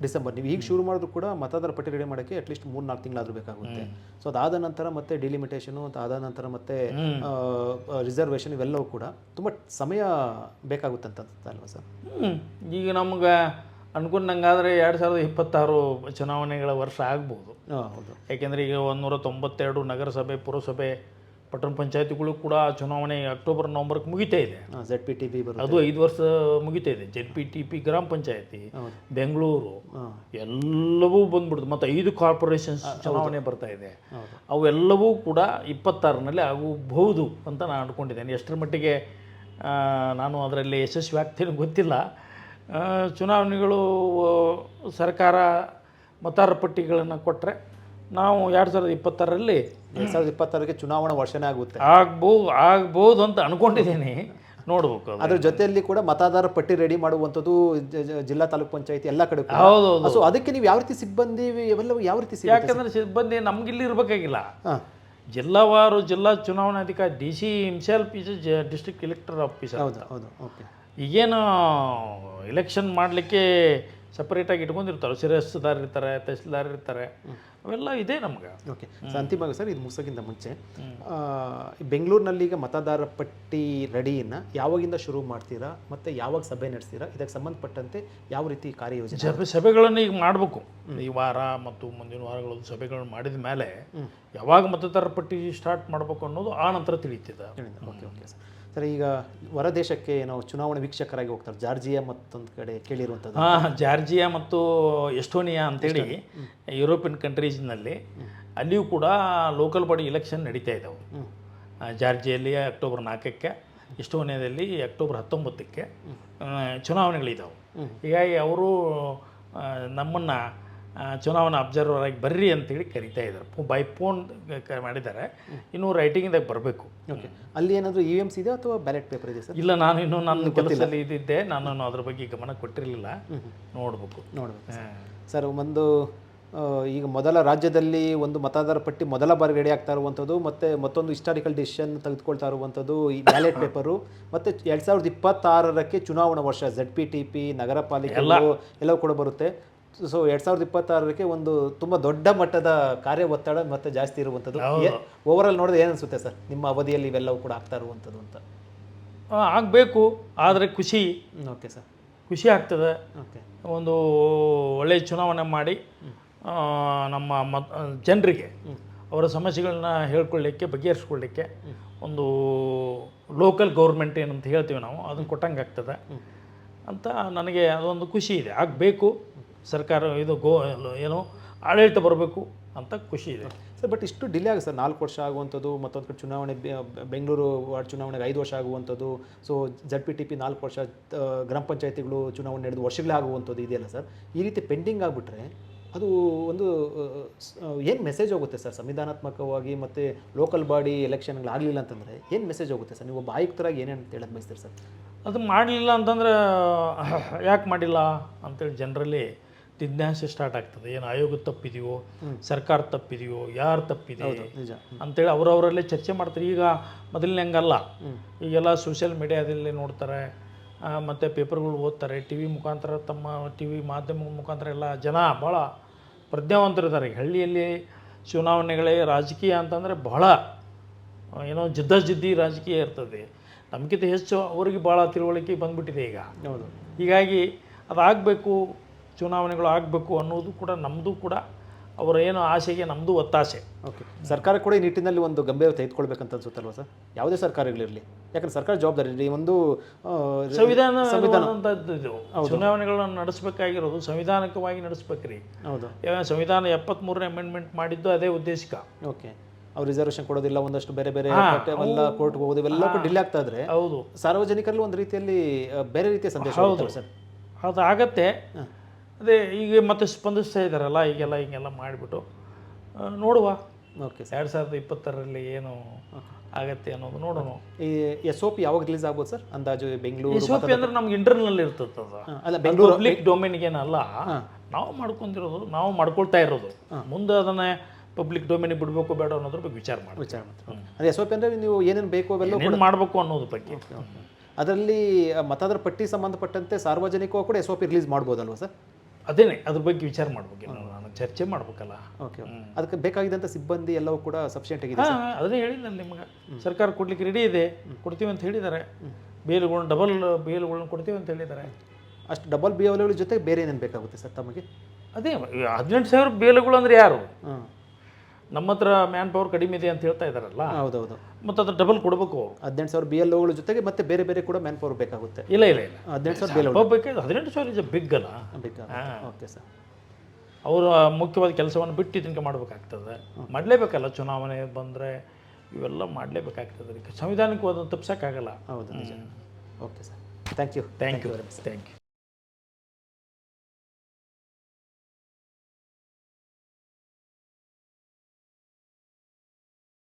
ಡಿಸೆಂಬರ್ ನೀವು ಈಗ ಶುರು ಮಾಡಿದ್ರು ಕೂಡ ಮತದಾರ ಪಟ್ಟಿ ರೆಡಿ ಮಾಡೋಕ್ಕೆ ಅಟ್ಲೀಸ್ಟ್ ಮೂರು ನಾಲ್ಕು ತಿಂಗಳಾದರೂ ಬೇಕಾಗುತ್ತೆ. ಸೊ ಅದಾದ ನಂತರ ಮತ್ತೆ ಡಿಲಿಮಿಟೇಷನು ಅದಾದ ನಂತರ ಮತ್ತೆ ರಿಸರ್ವೇಷನ್ ಇವೆಲ್ಲವೂ ಕೂಡ ತುಂಬ ಸಮಯ ಬೇಕಾಗುತ್ತೆ ಅಂತ ಅಲ್ವಾ ಸರ್ ಈಗ ನಮ್ಗೆ ಅನ್ಕೊಂಡಂಗಾದರೆ ಎರಡು ಸಾವಿರದ ಇಪ್ಪತ್ತಾರು ಚುನಾವಣೆಗಳ ವರ್ಷ ಆಗ್ಬೋದು. ಹೌದು. ಯಾಕೆಂದರೆ ಈಗ ಒಂದೂರ ತೊಂಬತ್ತೆರಡು ನಗರಸಭೆ ಪುರಸಭೆ ಪಟ್ಟಣ ಪಂಚಾಯತಿಗಳು ಕೂಡ ಚುನಾವಣೆ ಅಕ್ಟೋಬರ್ ನವಂಬರ್ಗೆ ಮುಗಿತಾ ಇದೆ. ಜೆಡ್ ಪಿ ಟಿ ಪಿ ಅದು ಐದು ವರ್ಷ ಮುಗಿತಾ ಇದೆ. ಜೆಡ್ ಪಿ ಟಿ ಪಿ ಗ್ರಾಮ ಪಂಚಾಯತಿ ಬೆಂಗಳೂರು ಎಲ್ಲವೂ ಬಂದ್ಬಿಡ್ತು ಮತ್ತು ಐದು ಕಾರ್ಪೊರೇಷನ್ಸ್ ಚುನಾವಣೆ ಬರ್ತಾ ಇದೆ. ಅವೆಲ್ಲವೂ ಕೂಡ ಇಪ್ಪತ್ತಾರನಲ್ಲಿ ಆಗಬಹುದು ಅಂತ ನಾನು ಅಂದ್ಕೊಂಡಿದ್ದೇನೆ ಎಷ್ಟರ ಮಟ್ಟಿಗೆ ನಾನು ಅದರಲ್ಲಿ ಯಶಸ್ವಿ ಆಗ್ತೀನಿ ಗೊತ್ತಿಲ್ಲ. ಚುನಾವಣೆಗಳು ಸರ್ಕಾರ ಮತದಾರ ಪಟ್ಟಿಗಳನ್ನು ಕೊಟ್ಟರೆ ನಾವು ಎರಡು ಸಾವಿರದ ಇಪ್ಪತ್ತರಲ್ಲಿ ಎರಡು ಸಾವಿರದ ಇಪ್ಪತ್ತಾರಕ್ಕೆ ಚುನಾವಣಾ ವರ್ಷನೇ ಆಗುತ್ತೆ. ಆಗ್ಬೋದು ಆಗ್ಬೋದು ಅಂತ ಅನ್ಕೊಂಡಿದ್ದೀನಿ. ನೋಡ್ಬೇಕು ಅದು. ಅದ್ರ ಜೊತೆಯಲ್ಲಿ ಕೂಡ ಮತದಾರ ಪಟ್ಟಿ ರೆಡಿ ಮಾಡುವಂಥದ್ದು ಜಿಲ್ಲಾ ತಾಲೂಕು ಪಂಚಾಯತಿ ಎಲ್ಲ ಕಡೆ. ಹೌದು ಸೊ ಅದಕ್ಕೆ ನೀವು ಯಾವ ರೀತಿ ಸಿಬ್ಬಂದಿ ಇವೆಲ್ಲವೂ ಯಾವ ರೀತಿ ಯಾಕಂದ್ರೆ ಸಿಬ್ಬಂದಿ ನಮ್ಗೆ ಇಲ್ಲಿ ಇರಬೇಕಾಗಿಲ್ಲ. ಜಿಲ್ಲಾವಾರು ಜಿಲ್ಲಾ ಚುನಾವಣಾಧಿಕಾರಿ D C himself is district electoral officer ಹೌದು ಹೌದು ಓಕೆ. ಈಗೇನು ಎಲೆಕ್ಷನ್ ಮಾಡಲಿಕ್ಕೆ ಸಪ್ರೇಟಾಗಿ ಇಟ್ಕೊಂಡಿರ್ತಾರೆ. ಶಿರಸ್ದಾರ್ ಇರ್ತಾರೆ ತಹಸೀಲ್ದಾರ್ ಇರ್ತಾರೆ. ಅವೆಲ್ಲ ಇದೆ ನಮ್ಗೆ. ಓಕೆ ಸೊ ಅಂತಿಮವಾಗಿ ಸರ್ ಇದು ಮುಗಿಸೋಕ್ಕಿಂತ ಮುಂಚೆ ಬೆಂಗಳೂರಿನಲ್ಲಿ ಈಗ ಮತದಾರ ಪಟ್ಟಿ ರೆಡಿಯನ್ನು ಯಾವಾಗಿಂದ ಶುರು ಮಾಡ್ತೀರಾ ಮತ್ತೆ ಯಾವಾಗ ಸಭೆ ನಡೆಸ್ತೀರಾ? ಇದಕ್ಕೆ ಸಂಬಂಧಪಟ್ಟಂತೆ ಯಾವ ರೀತಿ ಕಾರ್ಯಯೋಜನೆ? ಸಭೆ ಸಭೆಗಳನ್ನು ಈಗ ಮಾಡಬೇಕು. ಈ ವಾರ ಮತ್ತು ಮುಂದಿನ ವಾರಗಳಲ್ಲಿ ಸಭೆಗಳನ್ನು ಮಾಡಿದ ಮೇಲೆ ಯಾವಾಗ ಮತದಾರ ಪಟ್ಟಿ ಸ್ಟಾರ್ಟ್ ಮಾಡಬೇಕು ಅನ್ನೋದು ಆ ನಂತರ ತಿಳಿತಿದೆ ಓಕೆ ಓಕೆ ಸರ್ ಸರ್ ಈಗ ಹೊರ ದೇಶಕ್ಕೆ ಏನೋ ಚುನಾವಣೆ ವೀಕ್ಷಕರಾಗಿ ಹೋಗ್ತಾರೆ ಜಾರ್ಜಿಯಾ ಮತ್ತೊಂದು ಕಡೆ ಕೇಳಿರುವಂಥದ್ದು. ಹಾಂ ಜಾರ್ಜಿಯಾ ಮತ್ತು ಎಸ್ಟೋನಿಯಾ ಅಂತೇಳಿ ಯುರೋಪಿಯನ್ ಕಂಟ್ರೀಸ್ನಲ್ಲಿ ಅಲ್ಲಿಯೂ ಕೂಡ ಲೋಕಲ್ ಬಾಡಿ ಇಲೆಕ್ಷನ್ ನಡೀತಾ ಇದ್ದಾವೆ. ಜಾರ್ಜಿಯಲ್ಲಿ ಅಕ್ಟೋಬರ್ ನಾಲ್ಕಕ್ಕೆ ಎಸ್ಟೋನಿಯಾದಲ್ಲಿ ಅಕ್ಟೋಬರ್ ಹತ್ತೊಂಬತ್ತಕ್ಕೆ ಚುನಾವಣೆಗಳಿದ್ದಾವೆ ಹೀಗಾಗಿ ಅವರು ನಮ್ಮನ್ನು ಚುನಾವಣಾ ಅಬ್ಸರ್ವರ್ ಆಗಿ ಬರ್ರಿ ಅಂತೇಳಿ ಕರಿತಾ ಇದ್ದಾರೆ. ಬೈ ಫೋನ್ ಮಾಡಿದ್ದಾರೆ. ಇನ್ನು ರೈಟಿಂಗ್ದಾಗ ಬರಬೇಕು. ಓಕೆ ಅಲ್ಲಿ ಏನಾದರೂ ಇ ಎಮ್ಸ್ ಇದೆ ಅಥವಾ ಬ್ಯಾಲೆಟ್ ಪೇಪರ್ ಇದೆ ಸರ್? ಇಲ್ಲ ನಾನು ಇನ್ನೂ ನನ್ನ ಕೆಲಸದಲ್ಲಿ ಇದ್ದಿದ್ದೆ. ನಾನು ಅದ್ರ ಬಗ್ಗೆ ಗಮನ ಕೊಟ್ಟಿರಲಿಲ್ಲ. ನೋಡಬೇಕು. ನೋಡಬೇಕು ಸರ್. ಒಂದು ಈಗ ಮೊದಲ ರಾಜ್ಯದಲ್ಲಿ ಒಂದು ಮತದಾರ ಪಟ್ಟಿ ಮೊದಲ ಬಾರಿ ರೆಡಿ ಆಗ್ತಾ ಇರುವಂಥದ್ದು ಮತ್ತೆ ಮತ್ತೊಂದು ಹಿಸ್ಟಾರಿಕಲ್ ಡಿಸಿಷನ್ ತೆಗೆದುಕೊಳ್ತಾ ಇರುವಂಥದ್ದು ಈ ಬ್ಯಾಲೆಟ್ ಪೇಪರು ಮತ್ತು ಎರಡು ಸಾವಿರದ ಇಪ್ಪತ್ತಾರರಕ್ಕೆ ಚುನಾವಣಾ ವರ್ಷ ಝಡ್ ಪಿ ಟಿ ಪಿ ನಗರ ಪಾಲಿಕೆ ಎಲ್ಲವೂ ಕೂಡ ಬರುತ್ತೆ. ಸೊ ಎರಡ್ ಸಾವಿರದ ಇಪ್ಪತ್ತಾರಕ್ಕೆ ಒಂದು ತುಂಬಾ ದೊಡ್ಡ ಮಟ್ಟದ ಕಾರ್ಯ ಒತ್ತಡ ಮತ್ತೆ ಜಾಸ್ತಿ ಇರುವಂಥದ್ದು ಓವರ್ ಆಲ್ ನೋಡಿದ್ರೆ ಏನು ಅನ್ಸುತ್ತೆ ಸರ್? ನಿಮ್ಮ ಅವಧಿಯಲ್ಲಿ ಇವೆಲ್ಲವೂ ಕೂಡ ಆಗ್ತಾ ಇರುವಂಥದ್ದು ಅಂತ. ಆಗಬೇಕು. ಆದರೆ ಖುಷಿ. ಓಕೆ ಸರ್ ಖುಷಿ ಆಗ್ತದೆ. ಓಕೆ ಒಂದು ಒಳ್ಳೆಯ ಚುನಾವಣೆ ಮಾಡಿ ನಮ್ಮ ಮತ್ ಜನರಿಗೆ ಅವರ ಸಮಸ್ಯೆಗಳನ್ನ ಹೇಳ್ಕೊಳ್ಳಿಕ್ಕೆ ಬಗೆಹರಿಸ್ಕೊಳ್ಳಿಕ್ಕೆ ಒಂದು ಲೋಕಲ್ ಗೌರ್ಮೆಂಟ್ ಏನಂತ ಹೇಳ್ತೀವಿ ನಾವು ಅದನ್ನು ಕೊಟ್ಟಂಗೆ ಆಗ್ತದೆ ಅಂತ ನನಗೆ ಅದೊಂದು ಖುಷಿ ಇದೆ. ಆಗಬೇಕು. ಸರ್ಕಾರ ಇದು ಗೋ ಏನು ಆಡಳಿತ ಬರಬೇಕು ಅಂತ ಖುಷಿ ಇದೆ. ಸರ್ ಬಟ್ ಇಷ್ಟು ಡಿಲೇ ಆಗುತ್ತೆ ಸರ್. ನಾಲ್ಕು ವರ್ಷ ಆಗುವಂಥದ್ದು ಮತ್ತೊಂದು ಕಡೆ ಚುನಾವಣೆ ಬೆಂಗಳೂರು ವಾರ್ಡ್ ಚುನಾವಣೆಗೆ ಐದು ವರ್ಷ ಆಗುವಂಥದ್ದು so Z P T P ನಾಲ್ಕು ವರ್ಷ ಗ್ರಾಮ ಪಂಚಾಯತಿಗಳು ಚುನಾವಣೆ ನಡೆದು ವರ್ಷಗಳೇ ಆಗುವಂಥದ್ದು ಇದೆಯಲ್ಲ ಸರ್? ಈ ರೀತಿ ಪೆಂಡಿಂಗ್ ಆಗಿಬಿಟ್ರೆ ಅದು ಒಂದು ಏನು ಮೆಸೇಜ್ ಹೋಗುತ್ತೆ ಸರ್? ಸಂವಿಧಾನಾತ್ಮಕವಾಗಿ ಮತ್ತು ಲೋಕಲ್ ಬಾಡಿ ಎಲೆಕ್ಷನ್ಗಳು ಆಗಲಿಲ್ಲ ಅಂತಂದರೆ ಏನು ಮೆಸೇಜ್ ಹೋಗುತ್ತೆ ಸರ್? ನೀವು ಒಬ್ಬ ಆಯುಕ್ತರಾಗಿ ಏನೇನು ಹೇಳೋದು ಬಯಸ್ತೀರಿ ಸರ್? ಅದು ಮಾಡಲಿಲ್ಲ ಅಂತಂದ್ರೆ ಯಾಕೆ ಮಾಡಿಲ್ಲ ಅಂತೇಳಿ ಜನರಲ್ಲಿ ಜಿಜ್ಞಾಸೆ ಸ್ಟಾರ್ಟ್ ಆಗ್ತದೆ. ಏನು ಆಯೋಗ ತಪ್ಪಿದೆಯೋ ಸರ್ಕಾರ ತಪ್ಪಿದೆಯೋ ಯಾರು ತಪ್ಪಿದೆಯೋ ಅಂತೇಳಿ ಅವರವರಲ್ಲೇ ಚರ್ಚೆ ಮಾಡ್ತಾರೆ. ಈಗ ಮೊದಲಿನ ಹಂಗಲ್ಲ. ಈಗೆಲ್ಲ ಸೋಷಿಯಲ್ ಮೀಡಿಯಾದಲ್ಲಿ ನೋಡ್ತಾರೆ. ಮತ್ತು ಪೇಪರ್ಗಳು ಓದ್ತಾರೆ. ಟಿ ವಿ ಮುಖಾಂತರ ತಮ್ಮ ಟಿ ವಿ ಮಾಧ್ಯಮ ಮುಖಾಂತರ ಎಲ್ಲ ಜನ ಭಾಳ ಪ್ರಜ್ಞಾವಂತರಿದ್ದಾರೆ. ಹಳ್ಳಿಯಲ್ಲಿ ಚುನಾವಣೆಗಳೇ ರಾಜಕೀಯ ಅಂತಂದರೆ ಬಹಳ ಏನೋ ಜಿದ್ದಾಜಿದ್ದಿ ರಾಜಕೀಯ ಇರ್ತದೆ. ನಮಗಿಂತ ಹೆಚ್ಚು ಅವರಿಗೆ ಭಾಳ ತಿಳುವಳಿಕೆ ಬಂದ್ಬಿಟ್ಟಿದೆ ಈಗ. ಹೌದು. ಹೀಗಾಗಿ ಅದಾಗಬೇಕು. ಚುನಾವಣೆಗಳು ಆಗಬೇಕು ಅನ್ನೋದು ಕೂಡ ನಮ್ಮದು ಕೂಡ ಅವರ ಏನು ಆಸೆಗೆ ನಮ್ಮದು ಒತ್ತಾಸೆ. ಓಕೆ ಸರ್ಕಾರ ಕೂಡ ಈ ನಿಟ್ಟಿನಲ್ಲಿ ಒಂದು ಗಂಭೀರ ತೆಗೆದುಕೊಳ್ಬೇಕಂತ ಅನ್ಸುತ್ತಲ್ವ ಸರ್? ಯಾವುದೇ ಸರ್ಕಾರಗಳಿರಲಿ ಯಾಕಂದ್ರೆ ಸರ್ಕಾರ ಜವಾಬ್ದಾರಿ ಒಂದು ಆ, ಸಂವಿಧಾನ ಇದು. ಚುನಾವಣೆಗಳನ್ನು ನಡೆಸಬೇಕಾಗಿರೋದು ಸಂವಿಧಾನಕವಾಗಿ ನಡೆಸ್ಬೇಕ್ರಿ. ಹೌದು. ಯಾವ- ಸಂವಿಧಾನ ಎಪ್ಪತ್ತ್ಮೂರನೇ ಅಮೆಂಡ್ಮೆಂಟ್ ಮಾಡಿದ್ದು ಅದೇ ಉದ್ದೇಶಕ. ಓಕೆ ಅವ್ರು ರಿಸರ್ವೇಷನ್ ಕೊಡೋದಿಲ್ಲ ಒಂದಷ್ಟು ಬೇರೆ ಬೇರೆ ಎಲ್ಲ ಕೋರ್ಟ್ಗೆ ಹೋಗೋದು ಇವೆಲ್ಲ ಕೂಡ ಡಿಲೇ ಆಗ್ತಾ ಇದ್ರೆ ಹೌದು. ಸಾರ್ವಜನಿಕರಲ್ಲಿ ಒಂದು ರೀತಿಯಲ್ಲಿ ಆ, ಬೇರೆ ರೀತಿಯ ಸಂದೇಶ ಹೌದು. ಸರ್. ಹೌದು ಆಗತ್ತೆ. ಅದೇ ಈಗ ಮತ್ತೆ ಸ್ಪಂದಿಸ್ತಾ ಇದ್ದಾರಲ್ಲ ಈಗೆಲ್ಲ ಹಿಂಗೆಲ್ಲ ಮಾಡಿಬಿಟ್ಟು. ನೋಡುವ. ಓಕೆ ಎರಡು ಸಾವಿರದ ಇಪ್ಪತ್ತರಲ್ಲಿ ಏನು ಆಗತ್ತೆ ಅನ್ನೋದು ನೋಡೋಣ. ಈ ಎಸ್ ಒ ಪಿ ಯಾವಾಗ ರಿಲೀಸ್ ಆಗ್ಬೋದು ಸರ್? ಅಂದಾಜು ಬೆಂಗಳೂರು ಎಸ್ ಒ ಪಿ ಅಂದ್ರೆ ನಮ್ಗೆ ಇಂಟರ್ನಲ್ ಇರ್ತದೆ ಅಲ್ಲ ಬೆಂಗಳೂರು ಪಬ್ಲಿಕ್ ಡೊಮೇನ್ಗೇನಲ್ಲ ನಾವು ಮಾಡ್ಕೊಂಡಿರೋದು ನಾವು ಮಾಡ್ಕೊಳ್ತಾ ಇರೋದು. ಮುಂದೆ ಅದನ್ನ ಪಬ್ಲಿಕ್ ಡೊಮೇನಿಗೆ ಬಿಡಬೇಕು ಬೇಡ ಅನ್ನೋದ್ರ ಬಗ್ಗೆ ವಿಚಾರ ಮಾಡಿ ವಿಚಾರ ಮಾಡ್ತೀವಿ. ಅದೇ ಎಸ್ ಒ ಪಿ ಅಂದರೆ ನೀವು ಏನೇನು ಬೇಕು ಅವೆಲ್ಲ ಮಾಡಬೇಕು ಅನ್ನೋದ್ರ ಬಗ್ಗೆ. ಅದರಲ್ಲಿ ಮತದಾರ ಪಟ್ಟಿ ಸಂಬಂಧಪಟ್ಟಂತೆ ಸಾರ್ವಜನಿಕವಾಗಿ ಕೂಡ ಎಸ್ ಒ ಪಿ ರಿಲೀಸ್ ಮಾಡ್ಬೋದಲ್ವ ಸರ್? ಅದೇನೆ ಅದ್ರ ಬಗ್ಗೆ ವಿಚಾರ ಮಾಡ್ಬೇಕು ನಾನು ಚರ್ಚೆ ಮಾಡ್ಬೇಕಲ್ಲ. ಓಕೆ ಅದಕ್ಕೆ ಬೇಕಾಗಿದ್ದಂಥ ಸಿಬ್ಬಂದಿ ಎಲ್ಲವೂ ಕೂಡ ಸಫಿಷಿಯೆಂಟ್ ಆಗಿದೆ ಹಾಂ ಅದನ್ನೇ ನಾನು ನಿಮ್ಗೆ. ಸರ್ಕಾರ ಕೊಡ್ಲಿಕ್ಕೆ ರೆಡಿ ಇದೆ ಕೊಡ್ತೀವಿ ಅಂತ ಹೇಳಿದ್ದಾರೆ. ಬೇಲುಗಳನ್ನ ಡಬಲ್ ಬೇಲುಗಳನ್ನ ಕೊಡ್ತೀವಿ ಅಂತ ಹೇಳಿದ್ದಾರೆ. ಅಷ್ಟು ಡಬಲ್ ಬಿ ಅವೈಲೇಬಲ್ ಜೊತೆ ಬೇರೆ ಏನೇನು ಬೇಕಾಗುತ್ತೆ ಸರ್ ತಮಗೆ? ಅದೇ ಹದಿನೆಂಟು ಸಾವಿರ ಬೇಲುಗಳು ಅಂದ್ರೆ ಯಾರು? ನಮ್ಮ ಹತ್ರ ಮ್ಯಾನ್ ಪವರ್ ಕಡಿಮೆ ಇದೆ ಅಂತ ಹೇಳ್ತಾ ಇದ್ದಾರಲ್ಲ ಹೌದೌದು. ಮತ್ತು ಅದ್ರ ಡಬಲ್ ಕೊಡಬೇಕು ಹದಿನೆಂಟು ಸಾವಿರ ಬಿ ಎಲ್ ಓಗಳ ಜೊತೆಗೆ ಮತ್ತೆ ಬೇರೆ ಬೇರೆ ಕೂಡ ಮ್ಯಾನ್ ಪವರ್ ಬೇಕಾಗುತ್ತೆ. ಇಲ್ಲ ಇಲ್ಲ ಇಲ್ಲ. ಹದಿನೆಂಟು ಸಾವಿರ ಬಿ ಎಲ್ ಒಬ್ಬಕ್ಕೆ ಹದಿನೆಂಟು ಸಾವಿರ ಇಸ್ ಬಿಗ್ ಅಲ್ಲ? ಬೇಕಾಗುತ್ತೆ ಓಕೆ ಸರ್ ಅವರು ಮುಖ್ಯವಾದ ಕೆಲಸವನ್ನು ಬಿಟ್ಟು ಇದಕ್ಕೆ ಮಾಡಬೇಕಾಗ್ತದೆ. ಮಾಡಲೇಬೇಕಲ್ಲ ಚುನಾವಣೆ ಬಂದರೆ? ಇವೆಲ್ಲ ಮಾಡಲೇಬೇಕಾಗ್ತದೆ. ಸಂವಿಧಾನಿಕವಾದ ತಪ್ಪಿಸೋಕ್ಕಾಗಲ್ಲ ಹೌದು okay sir thank you thank you very much thank you